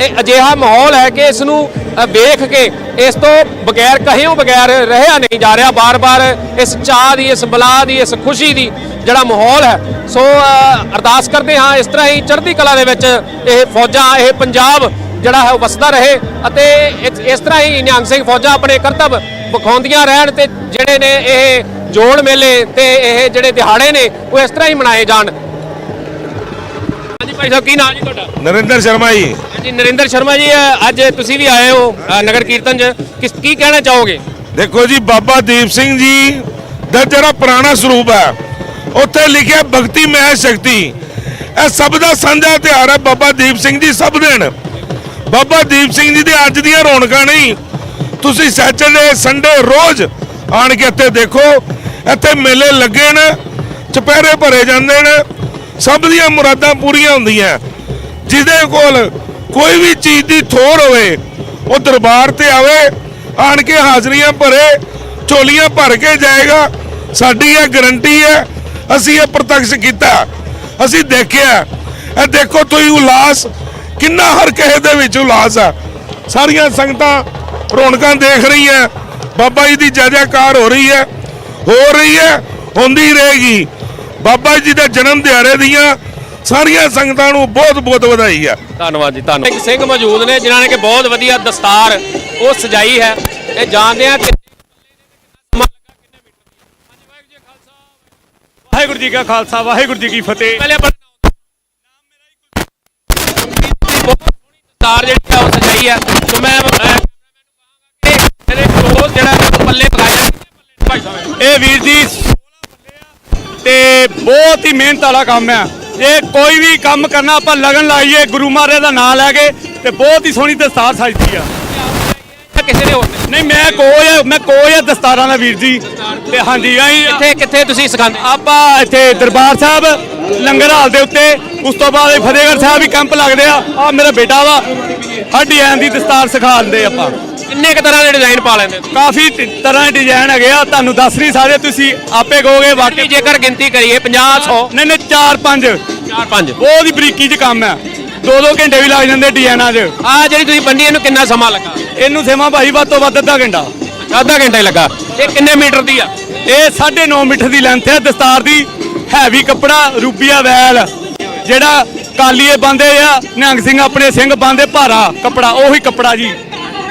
ਇਹ ਅਜਿਹਾ ਮਾਹੌਲ ਹੈ ਕਿ ਇਸ ਨੂੰ ਵੇਖ ਕੇ ਇਸ ਤੋਂ ਬਗੈਰ ਕਹਿਓ ਬਗੈਰ ਰਹਿਆ ਨਹੀਂ ਜਾ ਰਿਹਾ। ਬਾਰ-ਬਾਰ ਇਸ ਚਾਹ ਦੀ, ਇਸ ਬਲਾ ਦੀ, ਇਸ ਖੁਸ਼ੀ ਦੀ ਜਿਹੜਾ ਮਾਹੌਲ ਹੈ। ਸੋ ਅਰਦਾਸ ਕਰਦੇ ਹਾਂ ਇਸ ਤਰ੍ਹਾਂ ਹੀ ਚੜ੍ਹਦੀ ਕਲਾ ਦੇ ਵਿੱਚ ਇਹ ਫੌਜਾਂ, ਇਹ ਪੰਜਾਬ ਜਿਹੜਾ ਹੈ ਉਹ ਵਸਦਾ ਰਹੇ ਅਤੇ ਇਸ- ਇਸ ਤਰ੍ਹਾਂ ਹੀ ਨਿਹੰਗ ਸਿੰਘ ਫੌਜਾਂ ਆਪਣੇ ਕਰਤੱਵ ਵਿਖਾਉਂਦੀਆਂ ਰਹਿਣ ਤੇ ਜਿਹੜੇ ਨੇ ਇਹ ਜੋੜ ਮੇਲੇ ਤੇ ਇਹ ਜਿਹੜੇ ਦਿਹਾੜੇ ਨੇ ਉਹ ਇਸ ਤਰ੍ਹਾਂ ਹੀ ਮਨਾਏ ਜਾਣ। ਹਾਂਜੀ ਭਾਈ ਸਾਹਿਬ, ਕੀ ਨਾਮ ਜੀ ਤੁਹਾਡਾ? ਨਰਿੰਦਰ ਸ਼ਰਮਾ ਜੀ। ਹਾਂਜੀ ਨਰਿੰਦਰ ਸ਼ਰਮਾ ਜੀ ਅ, ਅੱਜ ਤੁਸੀਂ ਵੀ ਆਏ ਹੋ ਨਗਰ ਕੀਰਤਨ 'ਚ। ਕਿਸ ਕੀ ਕਹਿਣਾ ਚਾਹੋਗੇ? ਦੇਖੋ ਜੀ ਬਾਬਾ ਦੀਪ ਸਿੰਘ ਜੀ ਦਾ ਜਿਹੜਾ ਪੁਰਾਣਾ ਸਰੂਪ ਹੈ ਉੱਥੇ ਲਿਖਿਆ ਭਗਤੀ ਮਹਿ ਸ਼ਕਤੀ। ਇਹ ਸਭ ਦਾ ਸਾਂਝਾ ਤਿਉਹਾਰ ਹੈ ਬਾਬਾ ਦੀਪ ਸਿੰਘ ਜੀ ਸਭ ਦੇਣ। ਬਾਬਾ ਦੀਪ ਸਿੰਘ ਜੀ ਦੇ ਅੱਜ ਦੀਆਂ ਰੌਣਕਾਂ ਨਹੀਂ ਤੁਸੀਂ ਸੈਚਰਡੇ ਸੰਡੇ ਰੋਜ਼ ਆਣ ਕੇ ਇੱਥੇ ਦੇਖੋ ਇੱਥੇ ਮੇਲੇ ਲੱਗੇ ਨੇ ਚੁਪਹਿਰੇ ਭਰੇ ਜਾਂਦੇ ਨੇ। ਸਭ ਦੀਆਂ ਮੁਰਾਦਾਂ ਪੂਰੀਆਂ ਹੁੰਦੀਆਂ। ਜਿਹਦੇ ਕੋਲ ਕੋਈ ਵੀ ਚੀਜ਼ ਦੀ ਥੋੜ ਹੋਵੇ, ਉਹ ਦਰਬਾਰ ਤੇ ਆਵੇ, ਆਣ ਕੇ ਹਾਜ਼ਰੀਆਂ ਭਰੇ, ਝੋਲੀਆਂ ਭਰ ਕੇ ਜਾਏਗਾ। ਸਾਡੀ ਇਹ ਗਰੰਟੀ ਹੈ, ਅਸੀਂ ਇਹ ਪ੍ਰਤੱਖ ਕੀਤਾ। ਅਸੀਂ ਦੇਖਿਆ, ਇਹ ਦੇਖੋ ਤੁਸੀਂ ਉਲਾਸ, ਕਿੰਨਾ ਹਰ ਕਿਸੇ ਦੇ ਵਿੱਚ ਉਲਾਸ ਹੈ ਸਾਰੀਆਂ ਸੰਗਤਾਂ ਰੌਣਕਾਂ ਦੇਖ ਰਹੀਆਂ, ਬਾਬਾ ਜੀ ਦੀ ਜੈ ਜੈਕਾਰ ਹੋ ਰਹੀ ਹੈ, ਹੋ ਰਹੀ ਹੈ, ਹੁੰਦੀ ਰਹੇਗੀ। ਬਾਬਾ ਜੀ ਦੇ ਜਨਮ ਦਿਹਾੜੇ ਦੀਆਂ ਸਾਰੀਆਂ ਸੰਗਤਾਂ ਨੂੰ ਬਹੁਤ ਬਹੁਤ ਵਧਾਈ ਹੈ ਧੰਨਵਾਦ ਜੀ ਧੰਨਵਾਦ। ਇੱਕ ਸਿੰਘ ਮੌਜੂਦ ਨੇ ਜਿਨ੍ਹਾਂ ਨੇ ਕਿ ਬਹੁਤ ਵਧੀਆ ਦਸਤਾਰ ਉਹ ਸਜਾਈ ਹੈ ਇਹ ਜਾਣਦੇ ਆ ਕਿ ਵਾਹਿਗੁਰੂ ਜੀ ਕਾ ਖਾਲਸਾ ਵਾਹਿਗੁਰੂ ਜੀ ਕੀ ਫਤਿਹ। ਪਹਿਲੇ ਆਪਣਾ ਦਸਤਾਰ ਜਿਹੜੀ ਆ ਉਹ ਸਜਾਈ ਹੈ। ਸੋ ਮੈਂ ਇਹਦੇ ਜਿਹੜਾ ਹੈ ਪੱਲੇ ਸਾਹਿਬ ਇਹ ਵੀਰ ਜੀ ਤੇ ਬਹੁਤ ਹੀ ਮਿਹਨਤ ਵਾਲਾ ਕੰਮ ਆ ਇਹ ਕੋਈ ਵੀ ਕੰਮ ਕਰਨਾ ਆਪਾਂ ਲਗਨ ਲਾਈਏ ਗੁਰੂ ਮਹਾਰਾਜ ਦਾ ਨਾਮ ਲੈ ਕੇ ਤੇ ਬਹੁਤ ਹੀ ਸੋਹਣੀ ਦਸਤਾਰ ਸਜਦੀ ਆ। ਕਿਸੇ ਨੇ ਹੋਰ ਨਹੀਂ ਮੈਂ ਕੋਈ ਆ ਮੈਂ ਕੋਈ ਆ ਦਸਤਾਰਾਂ ਦਾ ਵੀਰ ਜੀ। ਤੇ ਹਾਂਜੀ ਅਸੀਂ ਕਿੱਥੇ ਕਿੱਥੇ ਤੁਸੀਂ ਸਿਖਾਉਂਦੇ? ਆਪਾਂ ਇੱਥੇ ਦਰਬਾਰ ਸਾਹਿਬ ਲੰਗਰ ਹਾਲ ਦੇ ਉੱਤੇ ਉਸ ਤੋਂ ਬਾਅਦ ਫਤਿਹਗੜ੍ਹ ਸਾਹਿਬ ਵੀ ਕੈਂਪ ਲੱਗਦੇ ਆ। ਆ ਮੇਰਾ ਬੇਟਾ ਵਾ ਹੱਡੀ ਐਨ ਦੀ ਦਸਤਾਰ ਸਿਖਾਉਂਦੇ ਆਪਾਂ। ਕਿੰਨੇ ਕ ਤਰ੍ਹਾਂ ਦੇ ਡਿਜ਼ਾਈਨ ਪਾ ਲੈਂਦੇ ਤੁਸੀਂ? ਕਾਫੀ ਤਰ੍ਹਾਂ ਦੇ ਡਿਜ਼ਾਈਨ ਹੈਗੇ ਆ ਤੁਹਾਨੂੰ ਦੱਸ ਨਹੀਂ ਸਾਰੇ ਤੁਸੀਂ ਆਪੇ ਕਹੋਗੇ ਬਾਕੀ ਵਾਕਈ ਜੇਕਰ ਗਿਣਤੀ ਕਰੀਏ 50 100 ਨਹੀਂ ਨਹੀਂ 4 5 4 5 ਬਹੁਤ ਹੀ ਬਰੀਕੀ 'ਚ ਕੰਮ ਹੈ। ਦੋ ਦੋ ਘੰਟੇ ਵੀ ਲੱਗ ਜਾਂਦੇ ਡਿਜ਼ਾਈਨਾਂ 'ਚ। ਆ ਜਿਹੜੀ ਤੁਸੀਂ ਬੰਨੀ ਇਹਨੂੰ ਕਿੰਨਾ ਸਮਾਂ ਲੱਗਾ? ਇਹਨੂੰ ਸੇਵਾ ਭਾਈ ਵੱਧ ਤੋਂ ਵੱਧ ਅੱਧਾ ਘੰਟਾ। ਅੱਧਾ ਘੰਟਾ ਹੀ ਲੱਗਾ। ਇਹ ਕਿੰਨੇ ਮੀਟਰ ਦੀ ਆ? ਇਹ 9.5 ਮੀਟਰ ਦੀ ਲੈਂਥ ਹੈ। ਦਸਤਾਰ ਦੀ ਹੈਵੀ ਕੱਪੜਾ ਰੂਬੀਆ ਵੈਲ ਜਿਹੜਾ ਕਾਲੀਏ ਬੰਦੇ ਆ ਨਿਹੰਗ ਸਿੰਘ ਆਪਣੇ ਸਿੰਘ ਬੰਦੇ ਭਾਰਾ ਕੱਪੜਾ ਉਹੀ ਕੱਪੜਾ ਜੀ।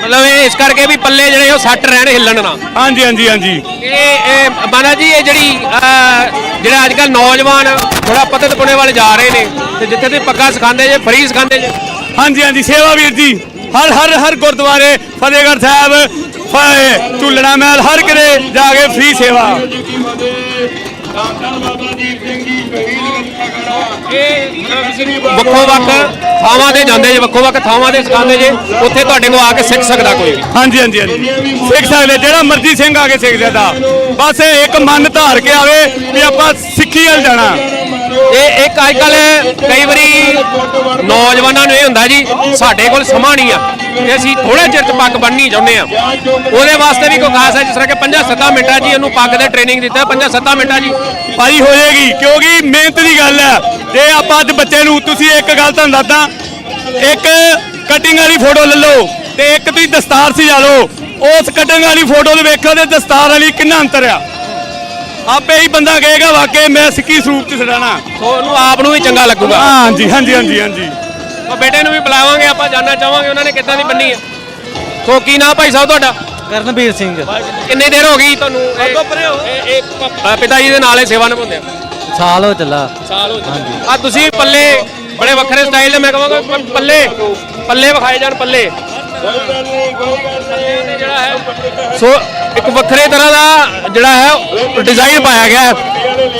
ਮਤਲਬ ਇਹ ਇਸ ਕਰਕੇ ਵੀ ਪੱਲੇ ਜਿਹੜੇ ਉਹ ਸੱਟ ਰਹਿਣ ਹਿੱਲਣ ਨਾ। ਹਾਂਜੀ ਹਾਂਜੀ ਹਾਂਜੀ। ਇਹ ਇਹ ਬਾਨਾ ਜੀ ਇਹ ਜਿਹੜੀ ਅਹ, ਜਿਹੜਾ ਅੱਜ ਕੱਲ ਨੌਜਵਾਨ ਥੋੜਾ ਪਤਤ ਪੁਣੇ ਵਾਲੇ ਜਾ ਰਹੇ ਨੇ ਤੇ ਜਿੱਥੇ ਤੁਸੀਂ ਪੱਗਾ ਸਿਖਾਉਂਦੇ ਜੇ ਫਰੀ ਸਿਖਾਉਂਦੇ ਜੇ। ਹਾਂਜੀ ਹਾਂਜੀ ਸੇਵਾ ਵੀਰ ਜੀ ਹਰ ਹਰ ਹਰ ਗੁਰਦੁਆਰੇ ਫਤਿਹਗੜ੍ਹ ਸਾਹਿਬ ਫ- ਝੂਲਣਾ ਮਹਿਲ ਹਰ ਕਿਤੇ ਜਾ ਕੇ ਫ੍ਰੀ ਸੇਵਾ। ਵੱਖੋ ਵੱਖ ਥਾਵਾਂ ਤੇ ਜਾਂਦੇ ਜੇ, ਵੱਖੋ ਵੱਖ ਥਾਵਾਂ ਤੇ ਸਿਖਾਉਂਦੇ ਜੇ, ਉੱਥੇ ਤੁਹਾਡੇ ਕੋਲ ਆ ਕੇ ਸਿੱਖ ਸਕਦਾ ਕੋਈ ਵੀ। ਹਾਂਜੀ ਹਾਂਜੀ ਹਾਂਜੀ। ਸਿੱਖ ਸਕਦੇ ਜਿਹੜਾ ਮਰਜ਼ੀ ਸਿੰਘ ਆ ਕੇ ਸਿੱਖ ਸਕਦਾ। ਬਸ ਇੱਕ ਮਨ ਧਾਰ ਕੇ ਆਵੇ ਵੀ ਆਪਾਂ ਸਿੱਖੀ ਵੱਲ ਜਾਣਾ। ਇਹ ਇੱਕ ਅੱਜ ਕੱਲ ਕਈ ਵਾਰੀ ਨੌਜਵਾਨਾਂ ਨੂੰ ਇਹ ਹੁੰਦਾ ਜੀ, ਸਾਡੇ ਕੋਲ ਸਮਾਂ ਨਹੀਂ ਆ, ਤੇ ਅਸੀਂ ਥੋੜੇ ਚਿਰ ਚ ਪੱਗ ਬੰਨਣੀ ਚਾਹੁੰਦੇ ਆ। ਉਹਦੇ ਵਾਸਤੇ ਵੀ ਕੋਈ ਖਾਸ ਹੈ, ਜਿਸ ਤਰ੍ਹਾਂ ਕਿ 5-7 ਮਿੰਟਾਂ ਜੀ ਇਹਨੂੰ ਪੱਗ ਦੇ ਟ੍ਰੇਨਿੰਗ ਦਿੱਤਾ 5-7 ਮਿੰਟਾਂ ਜੀ ਹੀ। ਭਾਈ ਹੋਏਗੀ, ਕਿਉਂਕਿ ਮਿਹਨਤ ਦੀ ਗੱਲ ਹੈ। ਤੇ ਆਪਾਂ ਅੱਜ ਬੱਚੇ ਨੂੰ ਤੁਸੀਂ ਇੱਕ ਗੱਲ ਤੁਹਾਨੂੰ ਦੱਸਦਾ, ਇੱਕ ਕਟਿੰਗ ਵਾਲੀ ਫੋਟੋ ਲੈ ਲਓ, ਤੇ ਇੱਕ ਤੁਸੀਂ ਦਸਤਾਰ ਸੀ ਸਜਾ ਲਓ। ਉਸ ਕਟਿੰਗ ਵਾਲੀ ਫੋਟੋ ਦੇ ਵੇਖੋ ਤੇ ਦਸਤਾਰ ਵਾਲੀ ਕਿੰਨਾ ਅੰਤਰ ਆ। ਆਪੇ ਹੀ ਬੰਦਾ ਕਹੇਗਾ ਵਾਕਿਆ ਮੈਂ ਸਿੱਖੀ ਸਰੂਪ ਚ ਛਡਾਣਾ। ਸੋ ਉਹਨੂੰ ਆਪ ਨੂੰ ਵੀ ਚੰਗਾ ਲੱਗੂਗਾ। ਹਾਂਜੀ ਹਾਂਜੀ ਹਾਂਜੀ ਹਾਂਜੀ। ਉਹ ਬੇਟੇ ਨੂੰ ਵੀ ਬੁਲਾਵਾਂਗੇ ਆਪਾਂ ਜਾਨਣਾ ਚਾਹਾਂਗੇ ਉਹਨਾਂ ਨੇ ਕਿੱਦਾਂ ਦੀ ਬੰਨੀ ਹੈ। ਸੋ ਕੀ ਨਾਮ ਭਾਈ ਸਾਹਿਬ ਤੁਹਾਡਾ? ਕਰਨਵੀਰ ਸਿੰਘ। ਕਿੰਨੀ ਦੇਰ ਹੋ ਗਈ ਤੁਹਾਨੂੰ ਇਹ- ਇਹ ਪ- ਪਿਤਾ ਜੀ ਦੇ ਨਾਲ ਇਹ ਸੇਵਾ ਨਿਭਾਉਂਦੇ ਆ? ਸਾਲ ਹੋ ਚੱਲਾ। ਸਾਲ ਹੋ ਆ ਤੁਸੀਂ ਪੱਲੇ ਬੜੇ ਵੱਖਰੇ ਸਟਾਈਲ ਦੇ ਮੈਂ ਕਹਾਂਗਾ ਪ- ਪੱਲੇ ਪੱਲੇ ਵਿਖਾਏ ਜਾਣ ਪੱਲੇ। ਸੋ ਇੱਕ ਵੱਖਰੇ ਤਰ੍ਹਾਂ ਦਾ ਜਿਹੜਾ ਹੈ ਡਿਜ਼ਾਈਨ ਪਾਇਆ ਗਿਆ ਹੈ।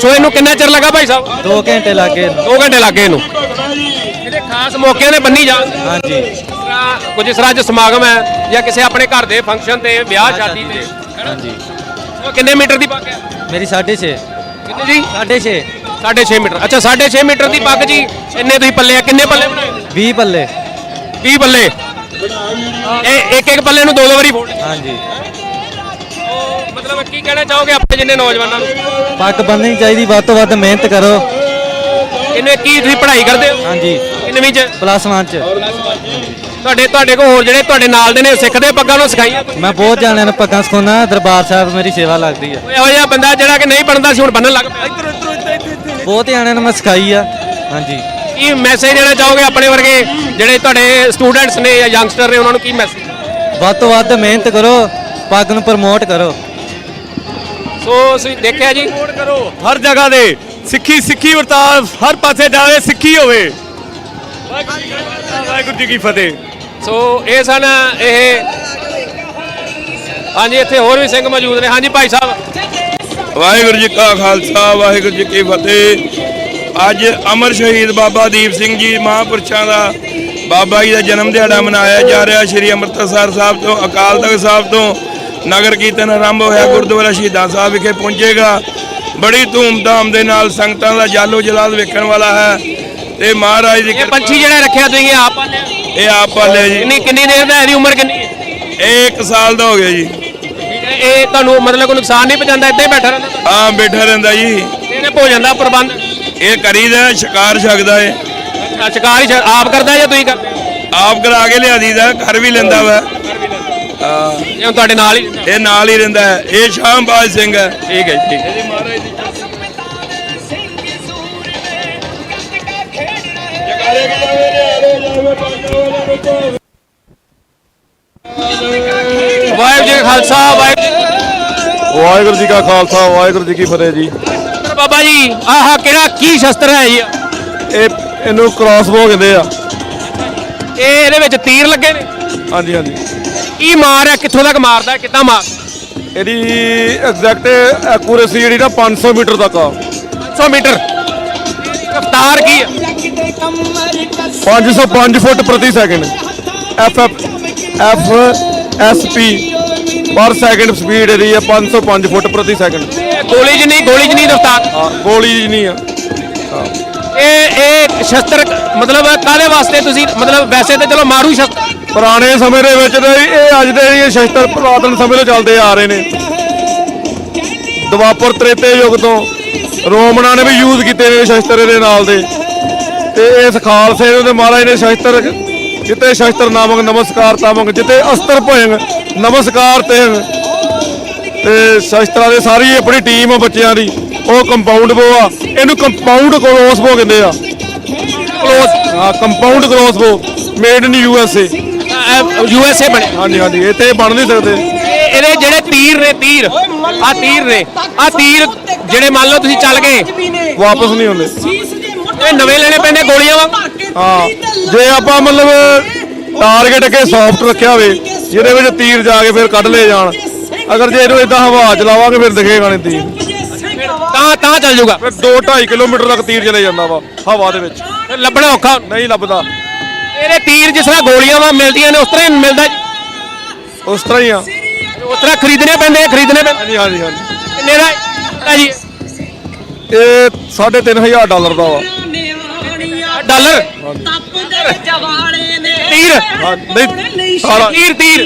ਸੋ ਇਹਨੂੰ ਕਿੰਨਾ ਚਿਰ ਲੱਗਾ ਭਾਈ ਸਾਹਿਬ? 2 ਘੰਟੇ ਲੱਗੇ 2 ਘੰਟੇ ਲੱਗੇ ਇਹਨੂੰ। ਇਹਦੇ ਖਾਸ ਮੌਕਿਆਂ ਤੇ ਬੰਨੀ ਜਾ ਹਾਂਜੀ। ਕੁਝ ਇਸ ਤਰ੍ਹਾਂ ਅੱਜ ਸਮਾਗਮ ਹੈ ਜਾਂ ਕਿਸੇ ਆਪਣੇ ਘਰ ਦੇ ਫੰਕਸ਼ਨ ਤੇ ਵਿਆਹ ਸ਼ਾਦੀ ਤੇ। ਹਾਂਜੀ। ਉਹ ਕਿੰਨੇ ਮੀਟਰ ਦੀ ਪੱਗ ਹੈ? ਮੇਰੀ 6.5 ਕਿੰਨੇ ਜੀ? 6.5 6.5 ਮੀਟਰ। ਅੱਛਾ 6.5 ਮੀਟਰ ਦੀ ਪੱਗ ਜੀ। ਇੰਨੇ ਤੁਸੀਂ ਪੱਲੇ ਆ ਕਿੰਨੇ ਪੱਲੇ ਬਣਾਏ? 20 ਪੱਲੇ। 30 ਪੱਲੇ। ਇਹ ਇੱਕ ਇੱਕ ਪੱਲੇ ਨੂੰ ਦੋ ਦੋ ਵਾਰੀ ਫੋੜ ਹਾਂਜੀ। ਮਤਲਬ ਕੀ ਕਹਿਣਾ ਚਾਹੋਗੇ ਆਪਣੇ ਜਿੰਨੇ ਨੌਜਵਾਨਾਂ ਨੂੰ? ਪੱਗ ਬੰਨਣੀ ਚਾਹੀਦੀ ਵੱਧ ਤੋਂ ਵੱਧ ਮਿਹਨਤ ਕਰੋ। ਇਹਨੇ ਕੀ ਤੁਸੀਂ ਪੜ੍ਹਾਈ ਕਰਦੇ ਹੋ? ਹਾਂਜੀ। ਕਿੰਨਵੀਂ ਚ? ਪਲੱਸ 1 ਚ। ਤੁਹਾਡੇ ਤੁਹਾਡੇ ਕੋਲ ਹੋਰ ਜਿਹੜੇ ਤੁਹਾਡੇ ਨਾਲ ਦੇ ਨੇ ਸਿੱਖਦੇ ਪੱਗਾਂ ਨੂੰ ਸਿਖਾਈਆਂ? ਮੈਂ ਬਹੁਤ ਜਾਣਿਆਂ ਨੂੰ ਪੱਗਾਂ ਸਿਖਾਉਣਾ ਦਰਬਾਰ ਸਾਹਿਬ ਮੇਰੀ ਸੇਵਾ ਲੱਗਦੀ ਆ। ਇਹੋ ਜਿਹਾ ਬੰਦਾ ਜਿਹੜਾ ਕਿ ਨਹੀਂ ਬਣਦਾ ਸੀ ਹੁਣ ਬੰਨਣ ਲੱਗ ਪਿਆ ਬਹੁਤ ਜਾਣਿਆਂ ਨੂੰ ਮੈਂ ਸਿਖਾਈ ਆ। ਹਾਂਜੀ। ਕੀ ਮੈਸੇਜ ਦੇਣਾ ਚਾਹੋਗੇ ਆਪਣੇ ਵਰਗੇ ਜਿਹੜੇ ਤੁਹਾਡੇ ਸਟੂਡੈਂਟਸ ਨੇ ਜਾਂ ਯੰਗਸਟਰ ਨੇ ਉਹਨਾਂ ਨੂੰ ਕੀ ਮੈਸੇਜ ਵੱਧ ਤੋਂ ਵੱਧ ਮਿਹਨਤ ਕਰੋ ਪੱਗ ਨੂੰ ਪ੍ਰਮੋਟ ਕਰੋ। ਸੋ ਤੁਸੀਂ ਦੇਖਿਆ ਜੀ। ਕਰੋ ਹਰ ਜਗ੍ਹਾ ਦੇ ਸਿੱਖੀ ਸਿੱਖੀ ਵਰਤਾਵ ਹਰ ਪਾਸੇ ਜਾਵੇ ਸਿੱਖੀ ਹੋਵੇ। ਵਾਹਿਗੁਰੂ ਜੀ ਕੀ ਫਤਿਹ। ਸੋ ਇਹ ਸਨ ਇਹ ਹਾਂਜੀ ਇੱਥੇ ਹੋਰ ਵੀ ਸਿੰਘ ਮੌਜੂਦ ਨੇ। ਹਾਂਜੀ ਭਾਈ ਸਾਹਿਬ। ਵਾਹਿਗੁਰੂ ਜੀ ਕਾ ਖਾਲਸਾ ਵਾਹਿਗੁਰੂ ਜੀ ਕੀ ਫਤਿਹ। ਅੱਜ ਅਮਰ ਸ਼ਹੀਦ ਬਾਬਾ ਦੀਪ ਸਿੰਘ ਜੀ ਮਹਾਂਪੁਰਸ਼ਾਂ ਦਾ ਬਾਬਾ ਜੀ ਦਾ ਜਨਮ ਦਿਹਾੜਾ ਮਨਾਇਆ ਜਾ ਰਿਹਾ ਸ਼੍ਰੀ ਅੰਮ੍ਰਿਤਸਰ ਸਾਹਿਬ ਤੋਂ ਅਕਾਲ ਤਖਤ ਸਾਹਿਬ ਤੋਂ। ਨਗਰ ਕੀਰਤਨ ਆਰੰਭ ਹੋਇਆ ਗੁਰਦੁਆਰਾ ਸ਼ਹੀਦਾਂ ਸਾਹਿਬ ਵਿਖੇ ਪਹੁੰਚੇਗਾ। ਬੜੀ ਧੂਮਧਾਮ ਦੇ ਨਾਲ ਸੰਗਤਾਂ ਦਾ ਜਾਲੋ ਜਲਾਲ ਵੇਖਣ ਵਾਲਾ ਹੈ ਤੇ ਮਹਾਰਾਜ ਦੀ ਇਹ ਪੰਛੀ ਜਿਹੜਾ ਰੱਖਿਆ ਤੁਸੀਂ ਇਹ ਆਪ ਪਾਲਿਆ ਇਹ ਆਪ ਪਾਲਿਆ ਜੀ। ਕਿੰਨੀ ਕਿੰਨੀ ਦੇਰ ਦਾ ਇਹਦੀ ਉਮਰ ਕਿੰਨੀ? ਹੈ ਇਹ 1 ਸਾਲ ਦਾ ਹੋ ਗਿਆ ਜੀ। ਇਹ- ਤੁਹਾਨੂੰ ਮਤਲਬ ਕੋਈ ਨੁਕਸਾਨ ਨਹੀਂ ਪਹੁੰਚਾਉਂਦਾ ਇੱਦਾਂ ਹੀ ਬੈਠਾ ਰਹਿੰਦਾ? ਹਾਂ ਬੈਠਾ ਰਹਿੰਦਾ ਜੀ। ਇਹਨੇ ਭੋਜਨ ਦਾ ਪ੍ਰਬੰਧ? ਇਹ ਕਰੀਦਾ ਸ਼ਿਕਾਰ ਛਕਦਾ ਏ ਅੱਛਾ, ਸ਼ਿਕਾਰ ਹੀ ਆਪ ਕਰਦਾ ਜਾਂ ਤੁਸੀਂ ਕਰਦੇ ਆਪ ਕਰਾ ਕੇ ਲਿਆ ਦੀਦਾ ਘਰ ਵੀ ਲੈਂਦਾ ਵਾ। ਹਾਂ ਇਹ ਹੁਣ ਤੁਹਾਡੇ ਨਾਲ ਹੀ ਇਹ ਨਾਲ ਹੀ ਰਹਿੰਦਾ ਹੈ। ਇਹ ਸ਼ਾਹਬਾਜ਼ ਸਿੰਘ ਹੈ। ਠੀਕ ਹੈ ਜੀ, ਠੀਕ ਵਾਹਿਗੁਰੂ ਜੀ ਕਾ ਖਾਲਸਾ ਵਾਹਿਗੁਰੂ ਜੀ ਵਾਹਿਗੁਰੂ ਜੀ ਕਾ ਖਾਲਸਾ ਵਾਹਿਗੁਰੂ ਜੀ ਕੀ ਫਤਿਹ ਜੀ। ਬਾਬਾ ਜੀ ਆਹ ਕਿਹੜਾ ਕੀ ਸ਼ਸਤਰ ਹੈ ਜੀ? ਇਹ ਇਹਨੂੰ ਕ੍ਰਾਸਬੋ ਕਹਿੰਦੇ ਆ। ਇਹ ਇਹਦੇ ਵਿੱਚ ਤੀਰ ਲੱਗੇ ਨੇ? ਹਾਂਜੀ ਹਾਂਜੀ। ਕੀ ਮਾਰ ਹੈ ਕਿੱਥੋਂ ਤੱਕ ਮਾਰਦਾ ਕਿੱਦਾਂ ਮਾਰ? ਇਹਦੀ ਐਗਜ਼ੈਕਟ ਐਕੂਰੇਸੀ ਜਿਹੜੀ ਨਾ 500 ਮੀਟਰ ਤੱਕ ਆ। 100 ਮੀਟਰ? ਰਫਤਾਰ ਕੀ ਹੈ? 505 ਫੁੱਟ ਪ੍ਰਤੀ second F F S P per second speed ਇਹਦੀ ਹੈ 505 ਫੁੱਟ ਪ੍ਰਤੀ ਸੈਕਿੰਡ ਗੋਲੀ ਚ ਨਹੀਂ ਗੋਲੀ ਚ ਨਹੀਂ ਰਫਤਾਰ ਹਾਂ ਗੋਲੀ ਜੀ ਨਹੀਂ ਆ। ਇਹ ਇਹ ਸ਼ਸਤਰ ਮਤਲਬ ਕਾਹਦੇ ਵਾਸਤੇ ਤੁਸੀਂ ਮਤਲਬ ਵੈਸੇ ਤਾਂ ਚਲੋ ਮਾਰੂ ਸ਼ਸਤਰ। ਪੁਰਾਣੇ ਸਮੇਂ ਦੇ ਵਿੱਚ ਤਾਂ ਇਹ ਅੱਜ ਦੇ ਇਹ ਸ਼ਸਤਰ ਪੁਰਾਤਨ ਸਮੇਂ ਤੋਂ ਚੱਲਦੇ ਆ ਰਹੇ ਨੇ। ਦਵਾਪਰ ਤ੍ਰੇਤੇ ਯੁੱਗ ਤੋਂ ਰੋਮਨਾਂ ਨੇ ਵੀ ਯੂਜ਼ ਕੀਤੇ ਨੇ ਸ਼ਸਤਰ ਇਹਦੇ ਨਾਲ ਦੇ। ਤੇ ਇਸ ਖਾਲਸੇ ਤੇ ਮਹਾਰਾਜ ਨੇ ਸ਼ਸਤਰ ਜਿੱਤੇ ਸ਼ਸਤਰ ਨਾਮਕ ਨਮਸਕਾਰ ਤਾਮਕ ਜਿੱਤੇ ਅਸਤਰ ਭਇੰਗ ਨਮਸਕਾਰ ਤੇ ਤੇ ਸ਼ਸਤਰਾਂ ਦੇ ਸਾਰੀ ਆਪਣੀ ਟੀਮ ਆ ਬੱਚਿਆਂ ਦੀ। ਉਹ ਕੰਪਾਊਂਡ ਬੋ ਆ। ਇਹਨੂੰ ਕੰਪਾਊਂਡ ਕ੍ਰੋਸਬੋ ਕਹਿੰਦੇ ਆ। ਕ੍ਰੋਸ ਹਾਂ compound crossbow made in U S A U S A ਬਣੇ। ਹਾਂਜੀ ਹਾਂਜੀ ਇੱਥੇ ਬਣ ਨਹੀਂ ਸਕਦੇ। ਇਹ- ਇਹਦੇ ਜਿਹੜੇ ਤੀਰ ਨੇ ਤੀਰ। ਆ ਤੀਰ ਨੇ। ਆ ਤੀਰ ਜਿਹੜੇ ਮੰਨ ਲਓ ਤੁਸੀਂ ਚੱਲ ਗਏ। ਵਾਪਸ ਨਹੀਂ ਹੁੰਦੇ ਇਹ ਨਵੇਂ ਲੈਣੇ ਪੈਂਦੇ ਗੋਲੀਆਂ ਵਾਂਗ। ਹਾਂ। ਜੇ ਆਪਾਂ ਮਤਲਬ ਟਾਰਗੇਟ ਅੱਗੇ ਸੌਫਟ ਰੱਖਿਆ ਹੋਵੇ ਜਿਹਦੇ ਵਿੱਚ ਤੀਰ ਜਾ ਕੇ ਫਿਰ ਕੱਢ ਲਏ ਜਾਣ। ਅਗਰ ਜੇ ਇਹਨੂੰ ਇਦਾਂ ਹਵਾ ਚਲਾਵਾਂਗੇ ਫਿਰ ਦਿਖੇਗਾ ਨਹੀਂ ਤੀਰ। ਤਾਂ ਤਾਂ ਤਾਂ ਚੱਲ ਜਾਊਗਾ। ਫਿਰ 2 2.5 ਕਿਲੋਮੀਟਰ ਤੱਕ ਤੀਰ ਚਲੇ ਜਾਂਦਾ ਵਾ ਹਵਾ ਦੇ ਵਿੱਚ। ਫਿਰ ਲੱਭਣਾ ਔਖਾ। ਨਹੀਂ ਲੱਭਦਾ। ਇਹਦੇ ਤੀਰ ਜਿਸ ਤਰ੍ਹਾਂ ਗੋਲੀਆਂ ਵਾ ਮਿਲਦੀਆਂ ਨੇ ਉਸ ਤਰ੍ਹਾਂ ਹੀ ਮਿਲਦਾ। ਉਸ ਤਰ੍ਹਾਂ ਹੀ ਆ। ਉਸ ਤਰ੍ਹਾਂ ਖਰੀਦਣੇ ਪੈਂਦੇ ਆ ਖਰੀਦਣੇ ਪੈਂਦੇ ਹਾਂਜੀ ਹਾਂਜੀ ਹਾਂਜੀ। ਕਿੰਨੇ ਦਾ? ਹੈ ਜੀ। ਇਹ 3500 ਡਾਲਰ ਦਾ ਵਾ। ਡਾਲਰ? ਤੀਰ? ਹਾਂ ਨਹੀਂ ਸਾਰਾ ਤੀਰ ਤੀਰ।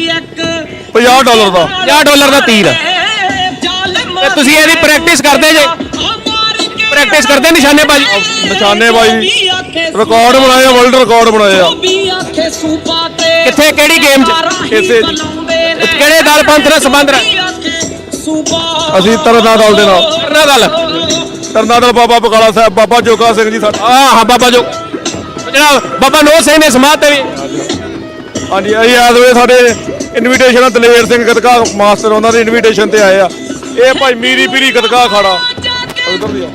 50 ਡਾਲਰ ਦਾ। 50 ਡਾਲਰ ਦਾ ਤੀਰ। ਤੇ ਤੁਸੀਂ ਇਹਦੀ ਪ੍ਰੈਕਟਿਸ ਕਰਦੇ ਜੇ? ਪ੍ਰੈਕਟਿਸ ਕਰਦੇ ਨਿਸ਼ਾਨੇਬਾਜ਼ੀ? ਨਿਸ਼ਾਨੇਬਾਜ਼ੀ। ਰਿਕਾਰਡ ਬਣਾਏ ਆ ਵਰਲਡ ਰਿਕਾਰਡ ਬਣਾਏ ਆ। ਕਿੱਥੇ ਕਿਹੜੀ ਗੇਮ 'ਚ? ਇਸੇ ਕਿਹੜੇ ਦਲ ਪੰਥ ਨਾਲ ਸੰਬੰਧ ਰੱਖ? ਅਸੀਂ ਤਰਨਾ ਦਲ ਦੇ ਨਾਲ। ਕਰਨਾ ਗੱਲ ਤਰਨਾ ਦਲ ਬਾਬਾ ਬਕਾਲਾ ਸਾਹਿਬ ਬਾਬਾ ਜੋਗਾ ਸਿੰਘ ਜੀ ਸਾਡਾ ਹਾਂ ਹਾਂ ਬਾਬਾ ਜੋ ਜਿਹੜਾ ਬਾਬਾ ਨੋ ਸਿੰਘ ਨੇ ਸਮਾਧ ਤੇ ਵੀ। ਹਾਂਜੀ। ਇਸ ਵੇਲੇ ਸਾਡੇ ਇਨਵੀਟੇਸ਼ਨ ਆ ਦਲੇਰ ਸਿੰਘ ਗਤਕਾ ਮਾਸਟਰ ਉਹਨਾਂ ਦੇ ਇਨਵੀਟੇਸ਼ਨ ਤੇ ਆਏ ਆ। ਇਹ ਭਾਈ ਮੀਰੀ ਪੀਰੀ ਗਤਕਾ ਖਾੜਾ। ਉਧਰ ਦੀ ਆ।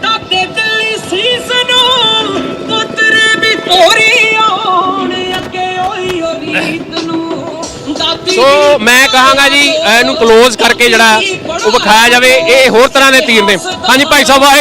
ਸੋ ਮੈਂ ਕਹਾਂਗਾ ਜੀ ਇਹਨੂੰ ক্লোਜ਼ ਕਰਕੇ ਜਿਹੜਾ ਉਹ ਵਿਖਾਇਆ ਜਾਵੇ ਇਹ ਹੋਰ ਤਰ੍ਹਾਂ ਦੇ ਤੀਰ ਨੇ। ਹਾਂਜੀ ਭਾਈ ਸਾਹਿਬ